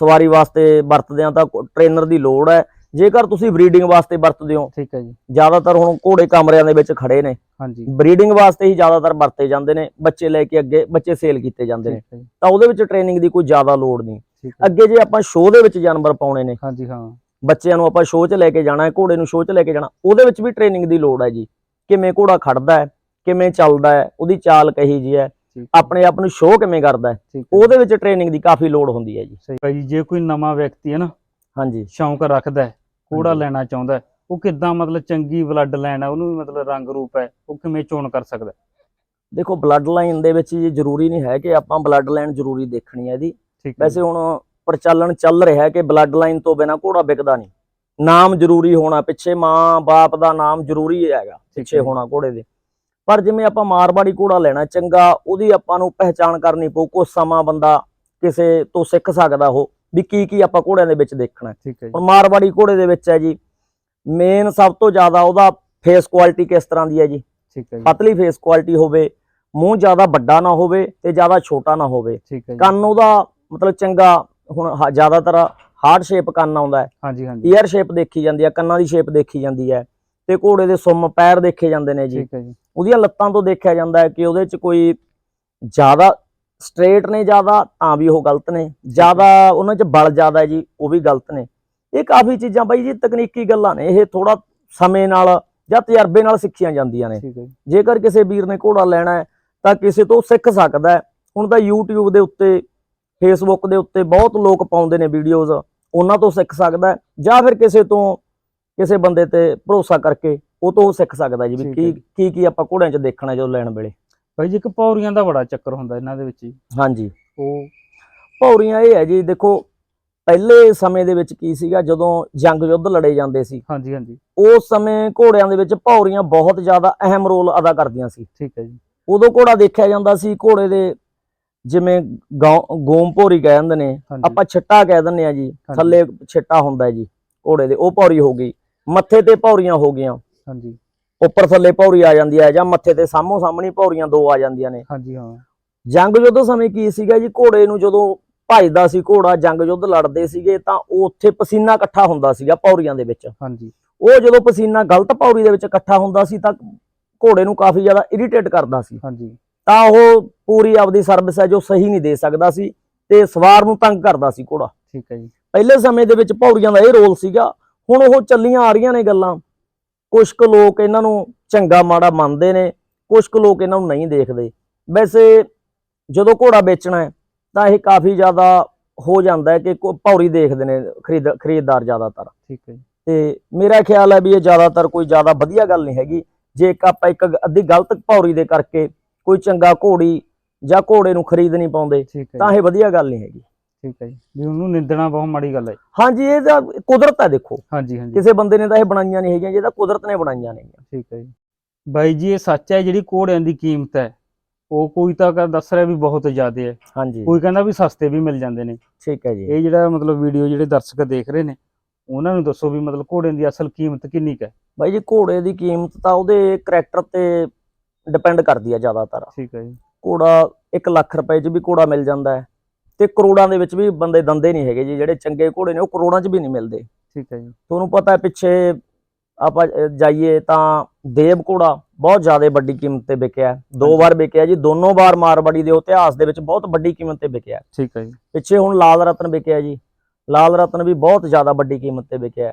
ਸਵਾਰੀ ਵਾਸਤੇ ਵਰਤਦੇ ਆ ਤਾਂ ਟ੍ਰੇਨਰ ਦੀ ਲੋੜ ਹੈ। ਜੇਕਰ ਤੁਸੀਂ ਬਰੀਡਿੰਗ ਵਾਸਤੇ ਵਰਤਦੇ ਹੋ ਠੀਕ ਹੈ ਜੀ। ਜ਼ਿਆਦਾਤਰ ਹੁਣ ਘੋੜੇ ਕਮਰਿਆਂ ਦੇ ਵਿੱਚ ਖੜੇ ਨੇ। ਹਾਂਜੀ। ਬਰੀਡਿੰਗ ਵਾਸਤੇ ਹੀ ਜ਼ਿਆਦਾਤਰ ਵਰਤੇ ਜਾਂਦੇ ਨੇ ਬੱਚੇ ਲੈ ਕੇ ਅੱਗੇ ਬੱਚੇ ਸੇਲ ਕੀਤੇ ਜਾਂਦੇ ਨੇ। ਤਾਂ ਉਹਦੇ ਵਿੱਚ ਟ੍ਰੇਨਿੰਗ ਦੀ ਕੋਈ ਜ਼ਿਆਦਾ ਲੋੜ ਨਹੀਂ। ਅੱਗੇ ਜੇ ਆਪਾਂ ਸ਼ੋਅ ਦੇ ਵਿੱਚ ਜਾਨਵਰ ਪਾਉਣੇ ਨੇ ਹਾਂਜੀ ਹਾਂ। ਬੱਚਿਆਂ ਨੂੰ ਆਪਾਂ ਸ਼ੋਅ 'ਚ ਲੈ ਕੇ ਜਾਣਾ ਹੈ ਘੋੜੇ ਨੂੰ ਸ਼ੋਅ 'ਚ ਲੈ ਕੇ ਜਾਣਾ ਉਹਦੇ ਵਿੱਚ ਵੀ ਟ੍ਰੇਨਿੰਗ ਦੀ ਲੋੜ ਹੈ ਜੀ। ਕਿਵੇਂ ਘੋੜਾ ਖੜਦਾ ਹੈ ਕਿਵੇਂ ਚੱਲਦਾ ਹੈ ਉਹਦੀ ਚਾਲ ਕਹੀ ਜੀ ਹੈ ਆਪਣੇ ਆਪ ਨੂੰ ਸ਼ੋਅ ਕਿਵੇਂ ਕਰਦਾ ਹੈ ਉਹਦੇ ਵਿੱਚ ਟ੍ਰੇਨਿੰਗ ਦੀ ਕਾਫੀ ਲੋੜ ਹੁੰਦੀ ਹੈ ਜੀ। ਸਹੀ। ਭਾਈ ਜੇ ਕੋਈ ਨਵਾਂ ਵਿਅਕਤੀ ਹੈ ਨਾ ਹਾਂਜੀ। ਸ਼ੌਂਕ ਰੱਖਦਾ ਹੈ ਹਾਂਜੀ। ਲੈਣਾ ਚਾਹੁੰਦਾ ਉਹ ਕਿੱਦਾਂ ਮਤਲਬ ਚੰਗੀ ਬਲੱਡ ਲਾਈਨ ਹੈ ਉਹਨੂੰ ਵੀ ਮਤਲਬ ਰੰਗ ਰੂਪ ਹੈ ਉਹ ਕਿਵੇਂ ਚੋਣ ਕਰ ਸਕਦਾ? ਦੇਖੋ ਬਲੱਡ ਲਾਈਨ ਦੇ ਵਿੱਚ ਇਹ ਜ਼ਰੂਰੀ ਨਹੀਂ ਹੈ ਕਿ ਆਪਾਂ ਬਲੱਡ ਲਾਈਨ ਜ਼ਰੂਰੀ ਦੇਖਣੀ ਹੈ ਹੈ ਵੈਸੇ ਹੁਣ ਪ੍ਰਚਲਨ ਚੱਲ ਰਿਹਾ ਹੈ ਕਿ ਬਲੱਡ ਲਾਈਨ ਤੋਂ ਬਿਨਾ ਘੋੜਾ ਵਿਕਦਾ ਨਹੀਂ ਨਾਮ ਜ਼ਰੂਰੀ ਹੋਣਾ ਪਿੱਛੇ ਮਾਂ ਬਾਪ ਦਾ ਨਾਮ ਜ਼ਰੂਰੀ ਹੈਗਾ ਪਿੱਛੇ। ਹੋਣਾ ਘੋੜੇ ਦੇ ਪਰ ਜਿਵੇਂ ਆਪਾਂ ਮਾਰਵਾੜੀ ਘੋੜਾ ਲੈਣਾ ਚੰਗਾ ਉਹਦੀ ਆਪਾਂ ਨੂੰ ਪਹਿਚਾਣ ਕਰਨੀ ਪਊ ਕੁਝ ਸਮਾਂ ਬੰਦਾ ਕਿਸੇ ਤੋਂ ਸਿੱਖ ਸਕਦਾ ਉਹ ਵੀ ਕੀ ਕੀ ਆਪਾਂ ਘੋੜਿਆਂ ਦੇ ਵਿੱਚ ਦੇਖਣਾ ਹੈ। ਠੀਕ ਹੈ ਜੀ। ਹੁਣ ਮਾਰਵਾੜੀ ਘੋੜੇ ਦੇ ਵਿੱਚ ਹੈ ਜੀ ਮੇਨ ਸਭ ਤੋਂ ਜ਼ਿਆਦਾ ਉਹਦਾ ਫੇਸ ਕੁਆਲਿਟੀ ਕਿਸ ਤਰ੍ਹਾਂ ਦੀ ਹੈ ਜੀ? ਠੀਕ ਹੈ ਜੀ। ਪਤਲੀ ਫੇਸ ਕੁਆਲਿਟੀ ਹੋਵੇ ਮੂੰਹ ਜ਼ਿਆਦਾ ਵੱਡਾ ਨਾ ਹੋਵੇ ਤੇ ਜ਼ਿਆਦਾ ਛੋਟਾ ਨਾ ਹੋਵੇ। ਕੰਨ ਉਹਦਾ ਮਤਲਬ ਚੰਗਾ ਹੁਣ ਜ਼ਿਆਦਾਤਰ ਹਾਰਟ ਸ਼ੇਪ ਕੰਨ ਆਉਂਦਾ ਹੈ। ਹਾਂਜੀ ਹਾਂਜੀ। ਈਅਰ ਸ਼ੇਪ ਦੇਖੀ ਜਾਂਦੀ ਹੈ ਕੰਨਾਂ ਦੀ ਸ਼ੇਪ ਦੇਖੀ ਜਾਂਦੀ ਹੈ ਤੇ ਘੋੜੇ ਦੇ ਸੁੰਮ ਪੈਰ ਦੇਖੇ ਜਾਂਦੇ ਨੇ ਜੀ। ਠੀਕ ਹੈ ਜੀ। ਉਹਦੀਆਂ ਲੱਤਾਂ ਤੋਂ ਦੇਖਿਆ ਜਾਂਦਾ ਹੈ ਕਿ ਉਹਦੇ 'ਚ ਕੋਈ ਜ਼ਿਆਦਾ ਸਟ੍ਰੇਟ ਨੇ ਜ਼ਿਆਦਾ ਤਾਂ ਵੀ ਉਹ ਗਲਤ ਨੇ। ਜ਼ਿਆਦਾ ਉਹਨਾਂ 'ਚ ਬਲ ਜ਼ਿਆਦਾ ਜੀ ਉਹ ਵੀ ਗਲਤ ਨੇ। ਇਹ ਕਾਫੀ ਚੀਜ਼ਾਂ ਬਾਈ ਜੀ ਤਕਨੀਕੀ ਗੱਲਾਂ ਨੇ। ਇਹ ਥੋੜਾ ਸਮੇਂ ਨਾਲ ਜਾਂ ਤਜਰਬੇ ਨਾਲ ਸਿੱਖੀਆਂ ਜਾਂਦੀਆਂ ਨੇ। ਜੀ। ਜੇਕਰ ਕਿਸੇ ਵੀਰ ਨੇ ਘੋੜਾ ਲੈਣਾ ਹੈ ਤਾਂ ਕਿਸੇ ਤੋਂ ਸਿੱਖ ਸਕਦਾ ਹੁਣ ਤਾਂ YouTube ਦੇ ਉੱਤੇ Facebook ਦੇ ਉੱਤੇ ਬਹੁਤ ਲੋਕ ਪਾਉਂਦੇ ਨੇ ਵੀਡੀਓਜ਼ ਉਹਨਾਂ ਤੋਂ ਸਿੱਖ ਸਕਦਾ ਜਾਂ ਫਿਰ ਕਿਸੇ ਤੋਂ ਕਿਸੇ ਬੰਦੇ ਤੇ ਭਰੋਸਾ ਕਰਕੇ ਉਹ ਤੋਂ ਸਿੱਖ ਸਕਦਾ ਜੀ ਵੀ ਕੀ ਜੀ। ਕੀ ਕੀ ਆਪਾਂ ਘੋੜਿਆਂ 'ਚ ਦੇਖਣਾ ਜਦੋਂ ਲੈਣ ਵੇਲੇ। ਬਾਈ ਜੀ ਇੱਕ ਪੌੜੀਆਂ ਦਾ ਬੜਾ ਚੱਕਰ ਹੁੰਦਾ ਇਹਨਾਂ ਦੇ ਵਿੱਚ ਜੀ। ਹਾਂਜੀ। ਉਹ ਪੌੜੀਆਂ ਇਹ ਹੈ ਜੀ ਦੇਖੋ ਪਹਿਲੇ ਸਮੇਂ ਦੇ ਵਿੱਚ ਕੀ ਸੀਗਾ ਜਦੋਂ ਜੰਗ ਯੁੱਧ ਲੜੇ ਜਾਂਦੇ ਸੀ ਹਾਂਜੀ ਹਾਂਜੀ। ਉਸ ਸਮੇਂ ਘੋੜਿਆਂ ਦੇ ਵਿੱਚ ਪੌੜੀਆਂ ਬਹੁਤ ਜ਼ਿਆਦਾ ਅਹਿਮ ਰੋਲ ਅਦਾ ਕਰਦੀਆਂ ਸੀ। ਠੀਕ ਹੈ ਜੀ। ਉਦੋਂ ਘੋੜਾ ਦੇਖਿਆ ਜਾਂਦਾ ਸੀ ਘੋੜੇ ਦੇ ਜਿਵੇਂ ਗੋਮ ਭੋਰੀ ਕਹਿ ਦਿੰਦੇ ਨੇ ਆਪਾਂ ਛਿੱਟਾ ਕਹਿ ਦਿੰਦੇ ਆ ਜੀ। ਥੱਲੇ ਛਿੱਟਾ ਹੁੰਦਾ ਹੈ ਜੀ ਘੋੜੇ ਦੇ ਉਹ ਪੌੜੀ ਹੋ ਗਈ ਮੱਥੇ ਤੇ ਪੌੜੀਆਂ ਹੋ ਗਈਆਂ। ਹਾਂਜੀ। ਉੱਪਰ ਥੱਲੇ ਪੌੜੀ ਆ ਜਾਂਦੀ ਹੈ ਜਾਂ ਮੱਥੇ ਤੇ ਸਾਹਮੋ ਸਾਹਮਣੀ ਪੌੜੀਆਂ ਦੋ ਆ ਜਾਂਦੀਆਂ ਨੇ। ਹਾਂਜੀ ਹਾਂ। ਜੰਗ ਯੁੱਧ ਸਮੇਂ ਕੀ ਸੀਗਾ ਜੀ? ਘੋੜੇ ਨੂੰ ਜਦੋਂ ਭਜਦਾ ਸੀ ਘੋੜਾ ਜੰਗ ਯੁੱਧ ਲੜਦੇ ਸੀਗੇ ਤਾਂ ਉਹ ਉੱਥੇ ਪਸੀਨਾ ਇਕੱਠਾ ਹੁੰਦਾ ਸੀਗਾ ਪੌੜੀਆਂ ਦੇ ਵਿੱਚ। ਹਾਂਜੀ। ਉਹ ਜਦੋਂ ਪਸੀਨਾ ਗਲਤ ਪੌੜੀ ਦੇ ਵਿੱਚ ਇਕੱਠਾ ਹੁੰਦਾ ਸੀ ਤਾਂ ਘੋੜੇ ਨੂੰ ਕਾਫੀ ਜ਼ਿਆਦਾ ਇਰੀਟੇਟ ਕਰਦਾ ਸੀ। ਹਾਂਜੀ। ਤਾਂ ਉਹ ਪੂਰੀ ਆਪਦੀ ਸਰਵਿਸ ਹੈ ਜੋ ਸਹੀ ਨਹੀਂ ਦੇ ਸਕਦਾ ਸੀ ਤੇ ਸਵਾਰ ਨੂੰ ਤੰਗ ਕਰਦਾ ਸੀ ਘੋੜਾ। ਠੀਕ ਹੈ ਜੀ। ਪਹਿਲੇ ਸਮੇਂ ਦੇ ਵਿੱਚ ਪੌੜੀਆਂ ਦਾ ਇਹ ਰੋਲ ਸੀਗਾ। ਹੁਣ ਉਹ ਚੱਲੀਆਂ ਆ ਰਹੀਆਂ ਨੇ ਗੱਲਾਂ। ਕੁਝ ਕੁ ਲੋਕ ਇਹਨਾਂ ਨੂੰ ਚੰਗਾ ਮਾੜਾ ਮੰਨਦੇ ਨੇ ਕੁਝ ਕੁ ਲੋਕ ਇਹਨਾਂ ਨੂੰ ਨਹੀਂ ਦੇਖਦੇ। ਵੈਸੇ ਜਦੋਂ ਘੋੜਾ ਵੇਚਣਾ ਹੈ ਤਾਂ ਇਹ ਕਾਫੀ ਜ਼ਿਆਦਾ ਹੋ ਜਾਂਦਾ ਹੈ ਕਿ ਪੌੜੀ ਦੇਖਦੇ ਨੇ ਖਰੀਦ ਖਰੀਦਦਾਰ ਜ਼ਿਆਦਾਤਰ। ਠੀਕ ਹੈ ਤੇ ਮੇਰਾ ਖਿਆਲ ਹੈ ਵੀ ਇਹ ਜ਼ਿਆਦਾਤਰ ਕੋਈ ਜ਼ਿਆਦਾ ਵਧੀਆ ਗੱਲ ਨਹੀਂ ਹੈਗੀ। ਜੇ ਇੱਕ ਆਪਾਂ ਇੱਕ ਅੱਧੀ ਗਲਤ ਪੌੜੀ ਦੇ ਕਰਕੇ ਕੋਈ ਚੰਗਾ ਘੋੜੀ ਜਾਂ ਘੋੜੇ ਨੂੰ ਖਰੀਦ ਨਹੀਂ ਪਾਉਂਦੇ ਤਾਂ ਇਹ ਵਧੀਆ ਗੱਲ ਨਹੀਂ ਹੈਗੀ। ਠੀਕ ਹੈ ਜੀ। ਵੀ ਉਹਨੂੰ ਨਿੰਦਣਾ ਬਹੁਤ ਮਾੜੀ ਗੱਲ ਹੈ। ਹਾਂਜੀ ਇਹ ਤਾਂ ਕੁਦਰਤ ਹੈ ਦੇਖੋ। ਹਾਂਜੀ ਹਾਂਜੀ। ਕਿਸੇ ਬੰਦੇ ਨੇ ਤਾਂ ਇਹ ਬਣਾਈਆਂ ਨਹੀਂ ਹੈਗੀਆਂ ਜੇ ਤਾਂ ਕੁਦਰਤ ਨੇ ਬਣਾਈਆਂ ਨੇ ਠੀਕ ਹੈ ਜੀ। ਬਾਈ ਜੀ ਇਹ ਸੱਚ ਹੈ ਜਿਹੜੀ ਘੋੜਿਆਂ ਦੀ ਕੀਮਤ ਹੈ ਉਹ ਕੋਈ ਤਾਂ ਦੱਸ ਰਿਹਾ ਵੀ ਬਹੁਤ ਜ਼ਿਆਦਾ ਹੈ। ਹਾਂਜੀ। ਕੋਈ ਕਹਿੰਦਾ ਵੀ ਸਸਤੇ ਵੀ ਮਿਲ ਜਾਂਦੇ ਨੇ। ਠੀਕ ਹੈ ਜੀ। ਇਹ ਜਿਹੜਾ ਮਤਲਬ ਵੀਡੀਓ ਜਿਹੜੇ ਦਰਸ਼ਕ ਦੇਖ ਰਹੇ ਨੇ ਉਹਨਾਂ ਨੂੰ ਦੱਸੋ ਵੀ ਮਤਲਬ ਘੋੜਿਆਂ ਦੀ ਅਸਲ ਕੀਮਤ ਕਿੰਨੀ ਕੁ ਹੈ। ਬਾਈ ਜੀ ਘੋੜੇ ਦੀ ਕੀਮਤ ਤਾਂ ਉਹਦੇ ਕਰੈਕਟਰ ਤੇ ਡਿਪੈਂਡ ਕਰਦੀ ਹੈ ਜ਼ਿਆਦਾਤਰ। ਠੀਕ ਹੈ ਜੀ। ਘੋੜਾ 1 ਲੱਖ ਰੁਪਏ 'ਚ ਵੀ ਘੋੜਾ ਮਿਲ ਜਾਂਦਾ ਹੈ। ਤੇ ਕਰੋੜਾਂ ਦੇ ਵਿੱਚ ਵੀ ਬੰਦੇ ਦੰਦੇ ਨਹੀਂ ਹੈਗੇ ਜੀ ਜਿਹੜੇ ਚੰਗੇ ਘੋੜੇ ਨੇ ਉਹ ਕਰੋੜਾਂ 'ਚ ਵੀ ਨਹੀਂ ਮਿਲਦੇ ਠੀਕ ਹੈ ਜੀ ਤੁਹਾਨੂੰ ਪਤਾ ਹੈ ਪਿੱਛੇ ਆਪਾਂ ਜਾਈਏ ਤਾਂ ਦੇਵ ਘੋੜਾ ਬਹੁਤ ਜ਼ਿਆਦਾ ਵੱਡੀ ਕੀਮਤ ਤੇ ਵਿਕਿਆ। ਦੋ। ਵਾਰ ਵਿਕਿਆ ਜੀ ਦੋਨੋਂ ਵਾਰ ਮਾਰਵਾੜੀ ਦੇ ਇਤਿਹਾਸ ਦੇ ਵਿੱਚ ਬਹੁਤ ਵੱਡੀ ਕੀਮਤ ਤੇ ਵਿਕਿਆ। ਠੀਕ ਹੈ ਜੀ ਪਿੱਛੇ ਹੁਣ ਲਾਲ ਰਤਨ ਵਿਕਿਆ ਜੀ ਲਾਲ ਰਤਨ ਵੀ ਬਹੁਤ ਜ਼ਿਆਦਾ ਵੱਡੀ ਕੀਮਤ ਤੇ ਵਿਕਿਆ।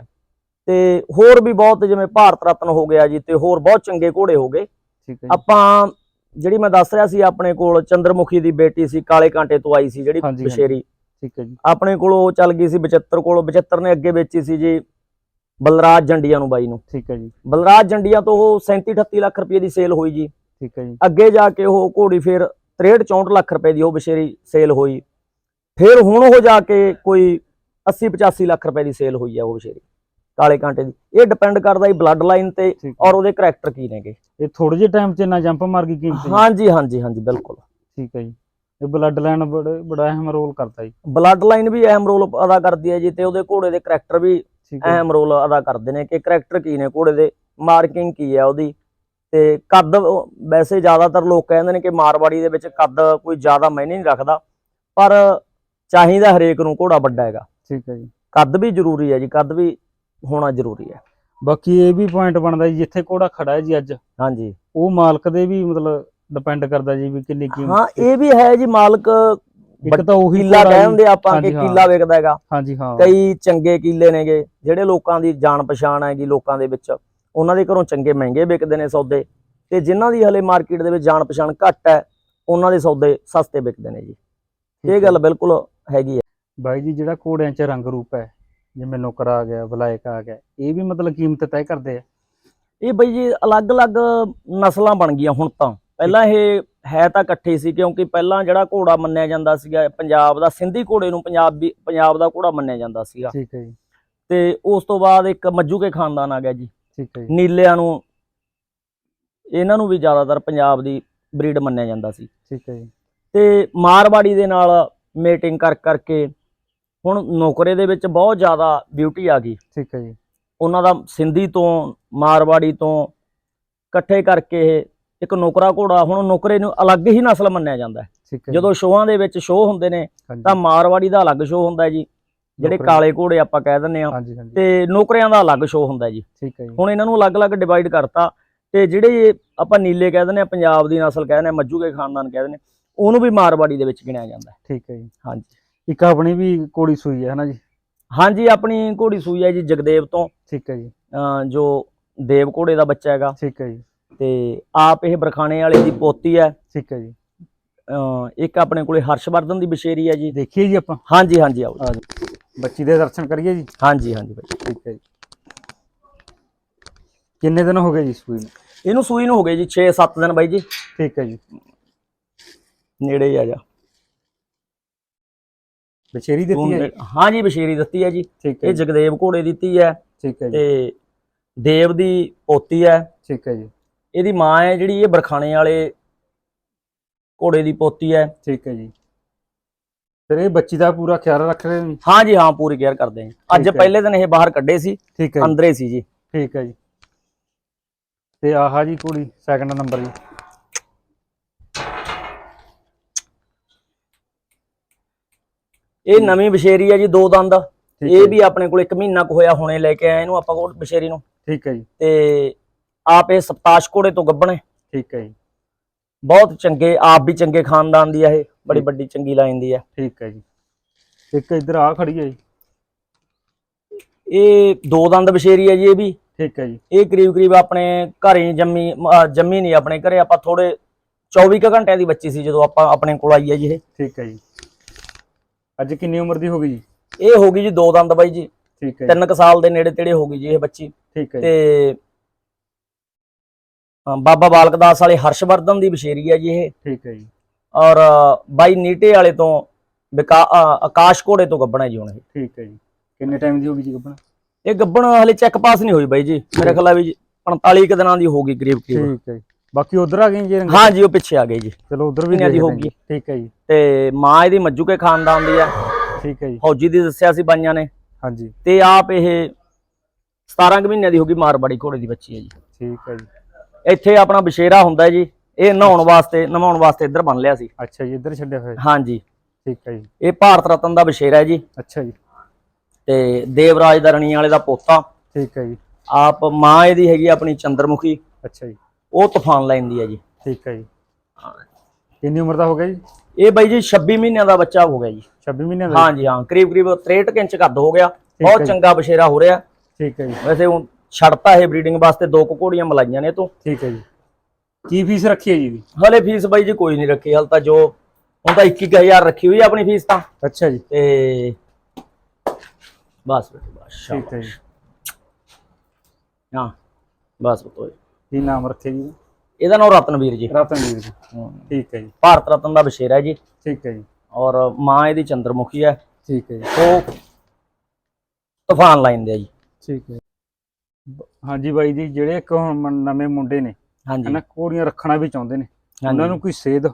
ਤੇ ਹੋਰ ਵੀ ਬਹੁਤ ਜਿਵੇਂ ਭਾਰਤ ਰਤਨ ਹੋ ਗਿਆ ਜੀ ਤੇ ਹੋਰ ਬਹੁਤ ਚੰਗੇ ਘੋੜੇ ਹੋ ਗਏ ਠੀਕ ਹੈ ਜੀ ਆਪਾਂ ਜਿਹੜੀ ਮੈਂ ਦੱਸ ਰਿਹਾ ਸੀ ਆਪਣੇ ਕੋਲ ਚੰਦਰਮੁਖੀ ਦੀ ਬੇਟੀ ਸੀ ਕਾਲੇ ਕਾਂਟੇ ਤੋਂ ਆਈ ਸੀ ਜਿਹੜੀ ਹਾਂਜੀ, ਹਾਂਜੀ। ਬਸ਼ੇਰੀ। ਠੀਕ ਹੈ ਜੀ। ਆਪਣੇ ਕੋਲ ਉਹ ਚੱਲ ਗਈ ਸੀ 75 ਕੋਲ 75 ਨੇ ਅੱਗੇ ਵੇਚੀ ਸੀ ਜੀ ਬਲਰਾਜ ਜੰਡੀਆਂ ਨੂੰ ਬਾਈ ਨੂੰ। ਠੀਕ ਹੈ ਜੀ। ਬਲਰਾਜ ਜੰਡੀਆਂ ਤੋਂ ਉਹ 37 38 ਲੱਖ ਰੁਪਏ ਦੀ ਸੇਲ ਹੋਈ ਜੀ। ਠੀਕ ਹੈ ਜੀ। ਅੱਗੇ ਜਾ ਕੇ ਉਹ ਘੋੜੀ ਫਿਰ 63 64 ਲੱਖ ਰੁਪਏ ਦੀ ਉਹ ਬਸ਼ੇਰੀ ਸੇਲ ਹੋਈ। ਫਿਰ ਹੁਣ ਉਹ ਜਾ ਕੇ ਕੋਈ 80 85 ਲੱਖ ਰੁਪਏ ਦੀ ਸੇਲ ਹੋਈ ਆ ਉਹ ਬਸ਼ੇਰੀ। ਕਾਲੇ ਕਾਂਟੇ ਦੀ। ਇਹ ਡਿਪੈਂਡ ਕਰਦਾ ਹੀ ਬਲੱਡ ਲਾਈਨ ਤੇ ਔਰ ਉਹਦੇ ਕਰੈਕਟਰ ਕੀ ਨੇਗੇ। ਇਹ ਥੋੜੇ ਜਿਹੇ ਟਾਈਮ 'ਚ ਇੰਨਾ ਜੰਪ ਮਾਰ ਗਈ ਕੀਮਤ ਹਾਂਜੀ ਹਾਂਜੀ ਹਾਂਜੀ ਬਿਲਕੁਲ। ਠੀਕ ਹੈ ਜੀ। ਇਹ ਬਲੱਡ ਲਾਈਨ ਬੜਾ ਬੜਾ ਅਹਿਮ ਰੋਲ ਕਰਦਾ ਜੀ। ਬਲੱਡ ਲਾਈਨ ਵੀ ਅਹਿਮ ਰੋਲ ਅਦਾ ਕਰਦੀ ਹੈ ਜੀ ਤੇ ਉਹਦੇ ਘੋੜੇ ਦੇ ਕਰੈਕਟਰ ਵੀ ਅਹਿਮ ਰੋਲ ਅਦਾ ਕਰਦੇ ਨੇ ਕਿ ਕਰੈਕਟਰ ਕੀ ਨੇ ਘੋੜੇ ਦੇ ਮਾਰਕਿੰਗ ਕੀ ਹੈ ਉਹਦੀ। ਤੇ ਕੱਦ ਵੈਸੇ ਜ਼ਿਆਦਾਤਰ ਲੋਕ ਕਹਿੰਦੇ ਨੇ ਕਿ ਮਾਰਵਾੜੀ ਦੇ ਵਿੱਚ ਕੱਦ ਕੋਈ ਜ਼ਿਆਦਾ ਮਾਇਨੇ ਨਹੀਂ ਰੱਖਦਾ ਪਰ ਚਾਹੀਦਾ ਹਰੇਕ ਨੂੰ ਘੋੜਾ ਵੱਡਾ ਹੈਗਾ। ਠੀਕ ਹੈ ਜੀ। ਕੱਦ ਵੀ ਜ਼ਰੂਰੀ ਹੈ ਜੀ ਕੱਦ ਵੀ ਹੋਣਾ ਜ਼ਰੂਰੀ ਹੈ। ਬਾਕੀ ਇਹ ਵੀ ਪੁਆਇੰਟ ਬਣਦਾ ਜੀ ਜਿੱਥੇ ਘੋੜਾ ਖੜਾ ਹੈ ਜੀ ਅੱਜ ਹਾਂਜੀ। ਉਹ ਮਾਲਕ ਦੇ ਵੀ ਮਤਲਬ ਡਿਪੈਂਡ ਕਰਦਾ ਜੀ ਵੀ ਕਿੰਨੀ ਕੀਮਤ ਹਾਂ ਇਹ ਵੀ ਹੈ ਜੀ ਮਾਲਕ ਇੱਕ ਤਾਂ ਉਹੀ ਕਿੱਲਾ ਕਹਿੰਦੇ ਆਪਾਂ ਕਿ। ਕਿੱਲਾ ਵਿਕਦਾ ਹੈਗਾ। ਹਾਂਜੀ ਹਾਂ। ਕਈ ਚੰਗੇ ਕੀਲੇ ਨੇਗੇ ਜਿਹੜੇ ਲੋਕਾਂ ਦੀ ਜਾਣ ਪਛਾਣ ਹੈਗੀ ਲੋਕਾਂ ਦੇ ਵਿੱਚ ਉਹਨਾਂ ਦੇ ਘਰੋਂ ਚੰਗੇ ਮਹਿੰਗੇ ਵਿਕਦੇ ਨੇ ਸੌਦੇ ਤੇ ਜਿਨ੍ਹਾਂ ਦੀ ਹਲੇ ਮਾਰਕੀਟ ਦੇ ਵਿੱਚ ਜਾਣ ਪਛਾਣ ਘੱਟ ਹੈ ਉਹਨਾਂ ਦੇ ਸੌਦੇ ਸਸਤੇ ਵਿਕਦੇ ਨੇ ਜੀ। ਇਹ ਗੱਲ ਬਿਲਕੁਲ ਹੈਗੀ ਹੈ। ਬਾਈ ਜੀ ਜਿਹੜਾ ਘੋੜਿਆਂ 'ਚ ਰੰਗ ਰੂਪ ਹੈ ਜਿਵੇਂ ਨੁਕਰ ਆ ਗਿਆ ਵਿਲਾਇਕ ਆ ਗਿਆ ਇਹ ਵੀ ਮਤਲਬ ਕੀਮਤ ਤੈਅ ਕਰਦੇ ਆ। ਇਹ ਬਈ ਜੀ ਅਲੱਗ-ਅਲੱਗ ਨਸਲਾਂ ਬਣ ਗਈਆਂ ਹੁਣ ਤਾਂ। ਪਹਿਲਾਂ ਇਹ ਹੈ ਤਾਂ ਇਕੱਠੇ ਸੀ ਕਿਉਂਕਿ ਪਹਿਲਾਂ ਜਿਹੜਾ ਘੋੜਾ ਮੰਨਿਆ ਜਾਂਦਾ ਸੀਗਾ ਪੰਜਾਬ ਦਾ ਸਿੰਧੀ ਘੋੜੇ ਨੂੰ ਪੰਜਾਬੀ ਪੰਜਾਬ ਦਾ ਘੋੜਾ ਮੰਨਿਆ ਜਾਂਦਾ ਸੀਗਾ। ਠੀਕ ਹੈ ਜੀ। ਤੇ ਉਸ ਤੋਂ ਬਾਅਦ ਇੱਕ ਮੱਜੂਕੇ ਖਾਨਦਾਨ ਆ ਗਿਆ ਜੀ। ਠੀਕ ਹੈ ਜੀ। ਨੀਲਿਆਂ ਨੂੰ ਇਹਨਾਂ ਨੂੰ ਵੀ ਜ਼ਿਆਦਾਤਰ ਪੰਜਾਬ ਦੀ ਬਰੀਡ ਮੰਨਿਆ ਜਾਂਦਾ ਸੀ। ਠੀਕ ਹੈ ਜੀ। ਤੇ ਮਾਰਵਾੜੀ ਦੇ ਨਾਲ ਮੇਟਿੰਗ ਕਰ ਕਰਕੇ ਹੁਣ ਨੌਕਰੇ ਦੇ ਵਿੱਚ ਬਹੁਤ ਜ਼ਿਆਦਾ ਬਿਊਟੀ ਆ ਗਈ। ਠੀਕ ਹੈ ਜੀ। ਉਹਨਾਂ ਦਾ ਸਿੰਧੀ ਤੋਂ ਮਾਰਵਾੜੀ ਤੋਂ ਇਕੱਠੇ ਕਰਕੇ ਇਹ ਇੱਕ ਨੌਕਰਾ ਘੋੜਾ ਹੁਣ ਨੌਕਰੇ ਨੂੰ ਅਲੱਗ ਹੀ ਨਸਲ ਮੰਨਿਆ ਜਾਂਦਾ ਹੈ। ਠੀਕ ਹੈ ਜਦੋਂ ਸ਼ੋਆਂ ਦੇ ਵਿੱਚ ਸ਼ੋਅ ਹੁੰਦੇ ਨੇ ਤਾਂ ਮਾਰਵਾੜੀ ਦਾ ਅਲੱਗ ਸ਼ੋਅ ਹੁੰਦਾ ਜੀ ਜਿਹੜੇ ਕਾਲੇ ਘੋੜੇ ਆਪਾਂ ਕਹਿ ਦਿੰਦੇ ਆ ਤੇ ਨੌਕਰਿਆਂ ਦਾ ਅਲੱਗ ਸ਼ੋਅ ਹੁੰਦਾ ਜੀ। ਠੀਕ ਹੈ ਹੁਣ ਇਹਨਾਂ ਨੂੰ ਅਲੱਗ-ਅਲੱਗ ਡਿਵਾਈਡ ਕਰਤਾ ਤੇ ਜਿਹੜੇ ਆਪਾਂ ਨੀਲੇ ਕਹਿ ਦਿੰਦੇ ਆ ਪੰਜਾਬ ਦੀ ਨਸਲ ਕਹਿ ਦਿੰਦੇ ਆ ਮੱਜੂਕੇ ਖਾਨਦਾਨ ਕਹਿ ਦਿੰਦੇ ਆ, ਉਹਨੂੰ ਵੀ ਮਾਰਵਾੜੀ ਦੇ ਵਿੱਚ ਗਿਣਿਆ ਜਾਂਦਾ ਠੀਕ ਹੈ ਜੀ। ਹਾਂਜੀ। ਇੱਕ ਆਪਣੀ ਵੀ ਕੋੜੀ ਸੂਈ ਹੈ ਹਨਾ ਜੀ? ਹਾਂਜੀ ਆਪਣੀ ਘੋੜੀ ਸੂਈ ਹੈ ਜੀ ਜਗਦੇਵ ਤੋਂ। ਠੀਕ ਹੈ ਜੀ। ਅਹ ਜੋ ਦੇਵ ਘੋੜੇ ਦਾ ਬੱਚਾ ਹੈਗਾ। ਠੀਕ ਹੈ ਜੀ। ਤੇ ਆਪ ਇਹ ਬਰਖਾਣੇ ਵਾਲੇ ਦੀ ਪੋਤੀ ਹੈ। ਠੀਕ ਹੈ ਜੀ। ਅਹ ਇੱਕ ਆਪਣੇ ਕੋਲੇ ਹਰਸ਼ਵਰਧਨ ਦੀ ਬਸ਼ੇਰੀ ਹੈ ਜੀ। ਦੇਖੀਏ ਜੀ ਆਪਾਂ। ਹਾਂਜੀ ਹਾਂਜੀ ਆਓ ਜੀ। ਆ ਜਾਓ। ਬੱਚੀ ਦੇ ਦਰਸ਼ਨ ਕਰੀਏ ਜੀ? ਹਾਂਜੀ ਹਾਂਜੀ ਬਾਈ ਠੀਕ ਹੈ ਜੀ। ਕਿੰਨੇ ਦਿਨ ਹੋ ਗਏ ਜੀ ਸੂਈ ਨੂੰ? ਇਹਨੂੰ ਸੂਈ ਨੂੰ ਹੋ ਗਏ ਜੀ 6-7 ਦਿਨ ਬਾਈ ਜੀ। ਠੀਕ ਹੈ ਜੀ। ਨੇੜੇ ਹੀ ਆ ਜਾ। ਬਛੇਰੀ ਦਿੱਤੀ ਹੈ? ਹਾਂ ਜੀ ਬਸ਼ੀਰੀ ਦਿੱਤੀ ਹੈ ਜੀ। ਇਹ ਜਗਦੇਵ ਘੋੜੇ ਦਿੱਤੀ ਹੈ ਠੀਕ ਹੈ ਜੀ। ਤੇ ਦੇਵ ਦੀ ਪੋਤੀ ਹੈ। ਠੀਕ ਹੈ ਜੀ। ਇਹਦੀ ਮਾਂ ਹੈ ਜਿਹੜੀ ਇਹ ਬਰਖਾਣੇ ਵਾਲੇ ਘੋੜੇ ਦੀ ਪੋਤੀ ਹੈ। ਠੀਕ ਹੈ ਜੀ। ਫਿਰ ਇਹ ਬੱਚੀ ਦਾ ਪੂਰਾ ਖਿਆਲ ਰੱਖ ਰਹੇ ਜੀ ਹਾਂ ਜੀ ਹਾਂ ਪੂਰੀ ਕੇਅਰ ਕਰਦੇ ਹਾਂ। ਅੱਜ। ਪਹਿਲੇ ਦਿਨ ਇਹ ਬਾਹਰ ਕੱਢੇ ਸੀ ਠੀਕ ਹੈ ਅੰਦਰੇ ਸੀ ਜੀ। ਠੀਕ ਹੈ ਜੀ। ਤੇ ਆਹਾ ਜੀ ਕੁੜੀ ਸੈਕੰਡ ਨੰਬਰ ਜੀ। ਇਹ ਨਵੀਂ ਬਸ਼ੇਰੀ ਹੈ ਜੀ ਦੋ ਦੰਦ। ਇਹ ਵੀ ਆਪਣੇ ਕੋਲ ਇੱਕ ਮਹੀਨਾ ਕੁ ਹੋਇਆ ਹੁਣੇ ਲੈ ਕੇ ਆਏ ਇਹਨੂੰ ਆਪਾਂ ਕੋਲ ਬਸ਼ੇਰੀ ਨੂੰ। ਠੀਕ ਹੈ ਜੀ। ਤੇ ਆਪ ਇਹ ਸਪਤਾਸ਼ ਘੋੜੇ ਤੋਂ ਗੱਬਣ ਠੀਕ ਹੈ ਜੀ। ਬਹੁਤ ਚੰਗੇ ਆਪ ਵੀ ਚੰਗੇ ਖਾਨਦਾਨ ਦੀ ਹੈ ਇਹ ਬੜੀ। ਵੱਡੀ ਚੰਗੀ ਲਾਈਨ ਦੀ ਹੈ ਠੀਕ ਹੈ ਜੀ। ਇੱਕ ਇੱਧਰ ਆ ਖੜੀ ਹੈ ਜੀ। ਇਹ ਦੋ ਦੰਦ ਬਸ਼ੇਰੀ ਹੈ ਜੀ ਇਹ ਵੀ। ਠੀਕ ਹੈ ਜੀ। ਇਹ ਕਰੀਬ ਕਰੀਬ ਆਪਣੇ ਘਰੇ ਜੰਮੀ ਜੰਮੀ ਨਹੀਂ ਆਪਣੇ ਘਰੇ ਆਪਾਂ ਥੋੜੇ 24 ਕੁ ਘੰਟਿਆਂ ਦੀ ਬੱਚੀ ਸੀ ਜਦੋਂ ਆਪਾਂ ਆਪਣੇ ਕੋਲ ਆਈ ਹੈ ਜੀ ਇਹ। ਠੀਕ ਹੈ ਜੀ। ਅੱਜ ਕਿੰਨੀ ਉਮਰ ਦੀ ਹੋ ਗਈ ਜੀ? ਇਹ ਹੋ ਗਈ ਜੀ ਦੋ ਦੰਦ ਬਾਈ ਜੀ। ਠੀਕ ਹੈ ਜੀ। ਤਿੰਨ ਕੁ ਸਾਲ ਦੇ ਨੇੜੇ ਤੇੜੇ ਹੋ ਗਈ ਜੀ ਇਹ ਬੱਚੀ। ਠੀਕ ਹੈ ਜੀ। ਤੇ ਬਾਬਾ ਬਾਲਕ ਦਾਸ ਵਾਲੇ ਹਰਸ਼ਵਰਧਨ ਦੀ ਬਸ਼ੇਰੀ ਹੈ ਜੀ ਇਹ। ਠੀਕ ਹੈ ਜੀ। ਔਰ ਬਾਈ ਨੀਟੇ ਵਾਲੇ ਤੋਂ ਵਿਕਾ- ਅ, ਆਕਾਸ਼ ਘੋੜੇ ਤੋਂ ਗੱਬਣਾ ਜੀ ਹੁਣ ਇਹ। ਠੀਕ ਹੈ ਜੀ। ਕਿੰਨੇ ਟਾਈਮ ਦੀ ਹੋ ਗਈ ਜੀ ਗੱਭਣ ਇਹ ਗੱਬਣ ਹਲੇ ਚੈੱਕ ਪਾਸ ਨਹੀਂ ਹੋਈ ਬਾਈ ਜੀ। ਮੇਰੇ ਖਿਆਲ ਆ ਵੀ 45 ਕੁ ਦਿਨਾਂ ਦੀ ਹੋ ਗਈ ਕਰੀਬ ਕਰੀਬ ਠੀਕ ਹੈ ਜੀ। ਬਾਕੀ ਉਧਰ ਆ ਗਏ ਜੀ ਰੰਗ ਹਾਂ ਜੀ ਉਹ ਪਿੱਛੇ ਆ ਗਏ ਜੀ। ਚਲੋ ਉਧਰ ਵੀ ਕਿੰਨਿਆਂ ਦੀ ਦੇਖਦੇ ਹੋ ਹਾਂ ਜੀ। ਠੀਕ ਹੈ ਜੀ। ਤੇ ਮਾਂ ਇਹਦੀ ਮੱਜੂ ਕੇ ਖਾਨਦਾਨ ਦੀ ਹੈ ਠੀਕ ਹੈ ਜੀ। ਫੌਜੀ ਦੀ ਦੱਸਿਆ ਸੀ ਬਾਈਆਂ ਨੇ। ਹਾਂਜੀ। ਤੇ ਆਪ ਇਹ 17 ਕੁ ਮਹੀਨਿਆਂ ਦੀ ਹੋ ਗਈ ਮਾਰਵਾੜੀ ਘੋੜੇ ਦੀ ਬੱਚੀ ਹੈ ਜੀ। ਠੀਕ ਹੈ ਜੀ। ਇੱਥੇ ਆਪਣਾ ਬਸ਼ੇਰਾ ਹੁੰਦਾ ਹੈ ਜੀ। ਇਹ ਨਹਾਉਣ ਵਾਸਤੇ ਨਵਾਉਣ ਵਾਸਤੇ ਇੱਧਰ ਬਣ ਲਿਆ ਸੀ। ਅੱਛਾ ਜੀ ਇੱਧਰ ਛੱਡਿਆ ਹੋਇਆ। ਜੀ। ਹਾਂਜੀ। ਠੀਕ ਹੈ ਜੀ। ਇਹ ਭਾਰਤ ਰਤਨ ਦਾ ਬਸ਼ੇਰਾ ਹੈ ਜੀ। ਅੱਛਾ ਜੀ। ਤੇ ਦੇਵਰਾਜ ਦਾ ਰਣੀ ਵਾਲੇ ਦਾ ਪੋਤਾ। ਠੀਕ ਹੈ ਜੀ। ਆਪ ਮਾਂ ਇਹਦੀ ਹੈਗੀ ਆਪਣੀ ਚੰਦਰਮੁਖੀ। ਅੱਛਾ ਜੀ। ਉਹ ਤੂਫਾਨ ਲਾਈਨ ਦੀ ਹੈ ਜੀ। ਠੀਕ ਹੈ ਜੀ। ਕਿੰਨੀ ਉਮਰ ਦਾ ਹੋ ਗਿਆ ਜੀ? ਇਹ ਬਾਈ ਜੀ 26 ਮਹੀਨਿਆਂ ਦਾ ਬੱਚਾ ਹੋ ਗਿਆ ਜੀ। 26 ਮਹੀਨੇ ਦਾ ਹਾਂਜੀ ਹਾਂ ਕਰੀਬ ਕਰੀਬ 63 ਕੁ ਇੰਚ ਕੱਦ ਹੋ ਗਿਆ। ਹੈ ਬਹੁਤ। ਚੰਗਾ ਬਸ਼ੇਰਾ ਹੋ ਰਿਹਾ। ਠੀਕ ਹੈ ਜੀ। ਵੈਸੇ ਹੁਣ ਛੱਡਤਾ ਇਹ ਬਰੀਡਿੰਗ ਵਾਸਤੇ ਦੋ ਕੁ ਘੋੜੀਆਂ ਮਲਾਈਆਂ ਨੇ ਤੋਂ। ਠੀਕ ਹੈ ਜੀ। ਕੀ ਫੀਸ ਰੱਖੀ ਹੈ ਜੀ ਹਲੇ ਫੀਸ ਬਾਈ ਜੀ ਕੋਈ ਨਹੀਂ ਰੱਖੀ ਹਲ ਤਾਂ ਜੋ ਹੁਣ ਤਾਂ 21000 ਰੱਖੀ ਹੋਈ ਆਪਣੀ ਫੀਸ ਤਾਂ। ਅੱਛਾ ਜੀ। ਤੇ ਬਸ ਬੇਟੇ ਬਸ ਠੀਕ ਹੈ ਜੀ। ਹਾਂ ਬਸ ਬਤੋਏ ਕੀ ਨਾਮ ਰੱਖਿਆ ਜੀ? ਇਹਦਾ ਨਾਮ ਰਤਨਵੀਰ ਜੀ। ਰਤਨਵੀਰ ਜੀ। ਠੀਕ ਹੈ ਜੀ। ਭਾਰਤ ਰਤਨ ਦਾ ਬਸ਼ੇਰਾ ਹੈ ਜੀ। ਠੀਕ ਹੈ ਜੀ। ਔਰ ਮਾਂ ਇਹਦੀ ਚੰਦਰਮੁਖੀ ਹੈ। ਠੀਕ ਹੈ ਜੀ। ਉਹ ਤੂਫਾਨ ਲਾਈਨ ਦੇ ਆ ਜੀ। ਠੀਕ ਹੈ ਹਾਂਜੀ ਬਾਈ ਜੀ ਜਿਹੜੇ ਇੱਕ ਹੁਣ ਨਵੇਂ ਮੁੰਡੇ ਨੇ ਹਾਂਜੀ। ਹਨਾ ਘੋੜੀਆਂ ਰੱਖਣਾ ਵੀ ਚਾਹੁੰਦੇ ਨੇ। ਉਹਨਾਂ ਨੂੰ ਕੋਈ ਸੇਧ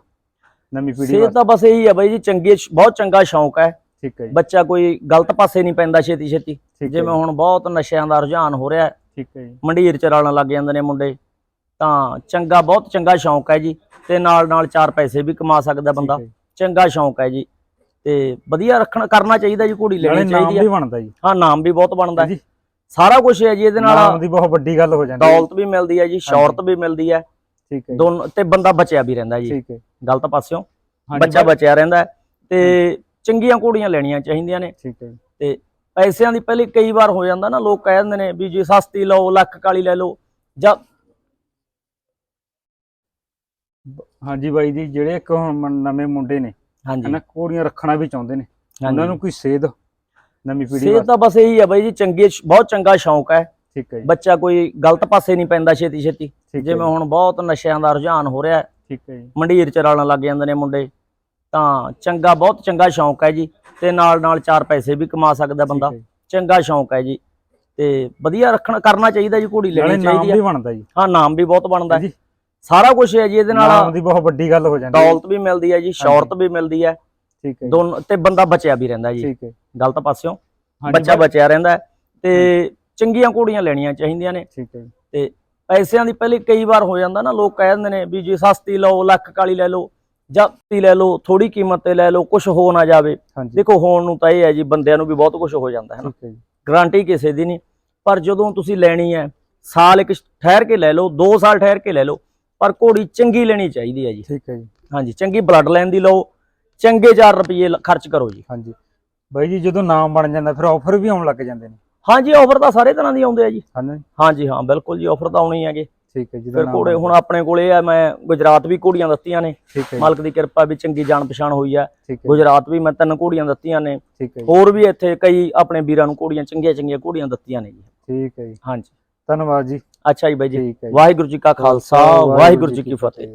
ਨਵੀਂ ਪੀੜ੍ਹੀ ਸੇਧ ਤਾਂ ਬਸ ਇਹੀ ਹੈ ਬਾਈ ਜੀ ਚੰਗੀ ਬਹੁਤ ਚੰਗਾ ਸ਼ੌਂਕ ਹੈ। ਠੀਕ ਹੈ ਜੀ। ਬੱਚਾ ਕੋਈ ਗਲਤ ਪਾਸੇ ਨਹੀਂ ਪੈਂਦਾ ਛੇਤੀ ਛੇਤੀ ਜਿਵੇਂ ਹੁਣ ਬਹੁਤ ਨਸ਼ਿਆਂ ਦਾ ਰੁਝਾਨ ਹੋ ਰਿਹਾ ਹੈ, ਠੀਕ ਹੈ ਜੀ। ਮੰਡੀਰ ਚ ਰਲਣ ਲੱਗ ਜਾਂਦੇ ਨੇ ਮੁੰਡੇ। ਤਾਂ ਚੰਗਾ ਬਹੁਤ ਚੰਗਾ ਸ਼ੌਂਕ ਹੈ ਜੀ। ਤੇ ਨਾਲ ਨਾਲ ਚਾਰ ਪੈਸੇ ਵੀ ਕਮਾ ਸਕਦਾ ਬੰਦਾ। ਚੰਗਾ ਸ਼ੌਂਕ ਹੈ ਜੀ। ਤੇ ਵਧੀਆ ਰੱਖਣਾ ਕਰਨਾ ਚਾਹੀਦਾ ਜੀ ਘੋੜੀ ਲੈਣੀ ਨਾਮ ਚਾਹੀਦੀ ਵੀ ਹੈ ਬਣਦਾ ਜੀ। ਹਾਂ ਨਾਮ ਵੀ ਬਹੁਤ ਬਣਦਾ। ਜੀ। ਸਾਰਾ ਕੁਝ ਹੈ ਜੀ ਇਹਦੇ ਨਾਮ ਨਾਲ ਦੀ ਬਹੁਤ ਵੱਡੀ ਗੱਲ ਹੋ ਜਾਂਦੀ ਹੈ। ਦੌਲਤ ਵੀ ਮਿਲਦੀ ਹੈ ਜੀ ਸ਼ੌਹਰਤ ਵੀ ਮਿਲਦੀ ਹੈ। ਠੀਕ ਹੈ ਦੋਨੋਂ ਤੇ ਬੰਦਾ ਬਚਿਆ ਵੀ ਰਹਿੰਦਾ ਜੀ। ਠੀਕ ਹੈ। ਗਲਤ ਪਾਸਿਓਂ। ਬੱਚਾ ਬਚਿਆ ਰਹਿੰਦਾ ਤੇ ਚੰਗੀਆਂ ਘੋੜੀਆਂ ਲੈਣੀਆਂ ਚਾਹੀਦੀਆਂ ਨੇ। ਠੀਕ ਹੈ ਤੇ ਪੈਸਿਆਂ ਦੀ ਪਹਿਲੇ ਕਈ ਵਾਰ ਹੋ ਜਾਂਦਾ ਨਾ ਲੋਕ ਕਹਿ ਦਿੰਦੇ ਨੇ ਵੀ ਜੇ ਸਸਤੀ ਲਓ ਲੱਖ ਕਾਲੀ ਲੈ ਲਓ ਜਾਂ ਹਾਂਜੀ ਬਾਈ ਜੀ ਜਿਹੜੇ ਇੱਕ ਹੁਣ ਨਵੇਂ ਮੁੰਡੇ ਨੇ ਹਾਂਜੀ। ਹਨਾ ਘੋੜੀਆਂ ਰੱਖਣਾ ਵੀ ਚਾਹੁੰਦੇ ਨੇ। ਉਹਨਾਂ ਨੂੰ ਕੋਈ ਸੇਧ ਨਵੀਂ ਪੀੜ੍ਹੀ ਸੇਧ ਵਾਸਤੇ? ਤਾਂ ਬਸ ਇਹੀ ਹੈ ਬਾਈ ਜੀ ਚੰਗੀ ਬਹੁਤ ਚੰਗਾ ਸ਼ੌਂਕ ਹੈ। ਠੀਕ ਹੈ ਜੀ। ਬੱਚਾ ਕੋਈ ਗਲਤ ਪਾਸੇ ਨਹੀਂ ਪੈਂਦਾ ਛੇਤੀ ਛੇਤੀ ਠੀਕ ਹੈ ਜਿਵੇਂ ਹੁਣ ਬਹੁਤ ਨਸ਼ਿਆਂ ਦਾ ਰੁਝਾਨ ਹੋ ਰਿਹਾ ਹੈ, ਠੀਕ ਹੈ ਜੀ। ਮੰਡੀਰ ਚ ਰਲਣ ਲੱਗ ਜਾਂਦੇ ਨੇ ਮੁੰਡੇ। ਤਾਂ ਚੰਗਾ ਬਹੁਤ ਚੰਗਾ ਸ਼ੌਂਕ ਹੈ ਜੀ। ਤੇ ਨਾਲ ਨਾਲ ਚਾਰ ਪੈਸੇ ਵੀ ਕਮਾ ਸਕਦਾ ਬੰਦਾ। ਠੀਕ ਹੈ ਜੀ। ਚੰਗਾ ਸ਼ੌਂਕ ਹੈ ਜੀ। ਤੇ ਵਧੀਆ ਰੱਖਣਾ ਕਰਨਾ ਚਾਹੀਦਾ ਜੀ ਘੋੜੀ ਨਾਲੇ ਲੈਣੀ ਨਾਮ ਚਾਹੀਦੀ ਵੀ ਹੈ ਬਣਦਾ ਜੀ। ਹਾਂ ਨਾਮ ਵੀ ਬਹੁਤ ਬਣਦਾ ਹੈ। ਜੀ ਸਾਰਾ ਕੁਝ ਹੈ ਜੀ ਇਹਦੇ ਨਾਮ ਨਾਲ ਦੀ ਬਹੁਤ ਵੱਡੀ ਗੱਲ ਹੋ ਜਾਂਦੀ ਹੈ। ਦੌਲਤ ਵੀ ਮਿਲਦੀ ਹੈ ਜੀ ਸ਼ੌਹਰਤ ਵੀ ਮਿਲਦੀ ਹੈ। ਠੀਕ ਹੈ ਦੋਨੋਂ ਤੇ ਬੰਦਾ ਬਚਿਆ ਵੀ ਰਹਿੰਦਾ ਜੀ। ਠੀਕ ਹੈ। ਗਲਤ ਪਾਸਿਓਂ। ਹਾਂਜੀ ਬੱਚਾ ਬਾਈ- ਬਚਿਆ ਰਹਿੰਦਾ ਹੈ ਤੇ ਚੰਗੀਆਂ ਘੋੜੀਆਂ ਲੈਣੀਆਂ ਚਾਹੀਦੀਆਂ ਨੇ। ਠੀਕ ਹੈ ਜੀ, ਪੈਸਿਆਂ ਦੀ ਪਹਿਲੇ ਕਈ ਵਾਰ ਹੋ ਜਾਂਦਾ ਨਾ ਲੋਕ ਕਹਿ ਦਿੰਦੇ ਨੇ ਵੀ ਜੇ ਸਸਤੀ ਲਓ ਲੱਖ ਕਾਲੀ ਲੈ ਲਓ ਜਾਂ ਤੀ ਲੈ ਲਓ ਥੋੜੀ ਕੀਮਤ ਤੇ ਲੈ ਲਓ ਕੁਝ ਹੋ ਨਾ ਜਾਵੇ। ਹਾਂਜੀ। ਦੇਖੋ ਹੋਣ ਨੂੰ ਤਾਂ ਇਹ ਹੈ ਜੀ ਬੰਦਿਆਂ ਨੂੰ ਵੀ ਬਹੁਤ ਕੁਝ ਹੋ ਜਾਂਦਾ ਹੈ ਨਾ। ਠੀਕ ਹੈ ਜੀ। ਗਾਰੰਟੀ ਕਿਸੇ ਦੀ ਨਹੀਂ। ਪਰ ਜਦੋਂ ਤੁਸੀਂ ਲੈਣੀ ਹੈ ਸਾਲ ਇੱਕ ਠਹਿਰ ਕੇ ਲੈ ਲਓ 2 ਸਾਲ ਠਹਿਰ ਕੇ ਲੈ ਲਓ ਪਰ ਘੋੜੀ ਚੰਗੀ ਲੈਣੀ ਚਾਹੀਦੀ ਹੈ ਜੀ। ਠੀਕ ਹੈ ਜੀ। ਹਾਂਜੀ ਚੰਗੀ ਬਲੱਡ ਲਾਈਨ ਦੀ ਲਓ ਚੰਗੇ 4 ਰੁਪਏ ਖਰਚ ਕਰੋ ਜੀ। ਹਾਂਜੀ। ਬਾਈ ਜੀ ਜਦੋਂ ਨਾਮ ਬਣ ਜਾਂਦਾ ਫਿਰ ਆਫਰ ਵੀ ਆਉਣ ਲੱਗ ਜਾਂਦੇ ਨੇ। ਹਾਂਜੀ ਆਫਰ ਤਾਂ ਸਾਰੇ ਤਰ੍ਹਾਂ ਦੀ ਆਉਂਦੇ ਆ ਜੀ। ਹਾਂਜੀ। ਹਾਂ ਬਿਲਕੁਲ ਜੀ ਆਫਰ ਤਾਂ ਆਉਣੀ ਹੈਗੇ। ਠੀਕ ਹੈ ਜਦੋਂ ਫਿਰ ਘੋੜੇ ਹੁਣ ਆਪਣੇ ਕੋਲ ਆ ਮੈਂ ਗੁਜਰਾਤ ਵੀ ਘੋੜੀਆਂ ਦਿੱਤੀਆਂ ਨੇ। ਹੈ ਜੀ, ਮਾਲਕ ਦੀ ਕਿਰਪਾ ਵੀ ਚੰਗੀ ਜਾਣ ਪਛਾਣ ਹੋਈ ਆ। ਹੈ ਗੁਜਰਾਤ ਵੀ ਮੈਂ ਤਿੰਨ ਘੋੜੀਆਂ ਦਿੱਤੀਆਂ ਨੇ। ਹੈ ਜੀ, ਹੋਰ ਵੀ ਇੱਥੇ ਕਈ ਆਪਣੇ ਵੀਰਾਂ ਨੂੰ ਘੋੜੀਆਂ ਚੰਗੀਆਂ ਚੰਗੀਆਂ ਘੋੜੀਆਂ ਦਿੱਤੀਆਂ ਨੇ ਜੀ। ਠੀਕ ਹੈ ਜੀ। ਹਾਂਜੀ। ਧੰਨਵਾਦ ਜੀ। ਅੱਛਾ ਜੀ ਬਾਈ ਜੀ। ਠੀਕ ਹੈ ਜੀ। ਵਾਹਿਗੁਰੂ ਜੀ ਕਾ ਖਾਲਸਾ ਵਾਹਿਗੁਰੂ ਜੀ ਕੀ ਫਤਿਹ।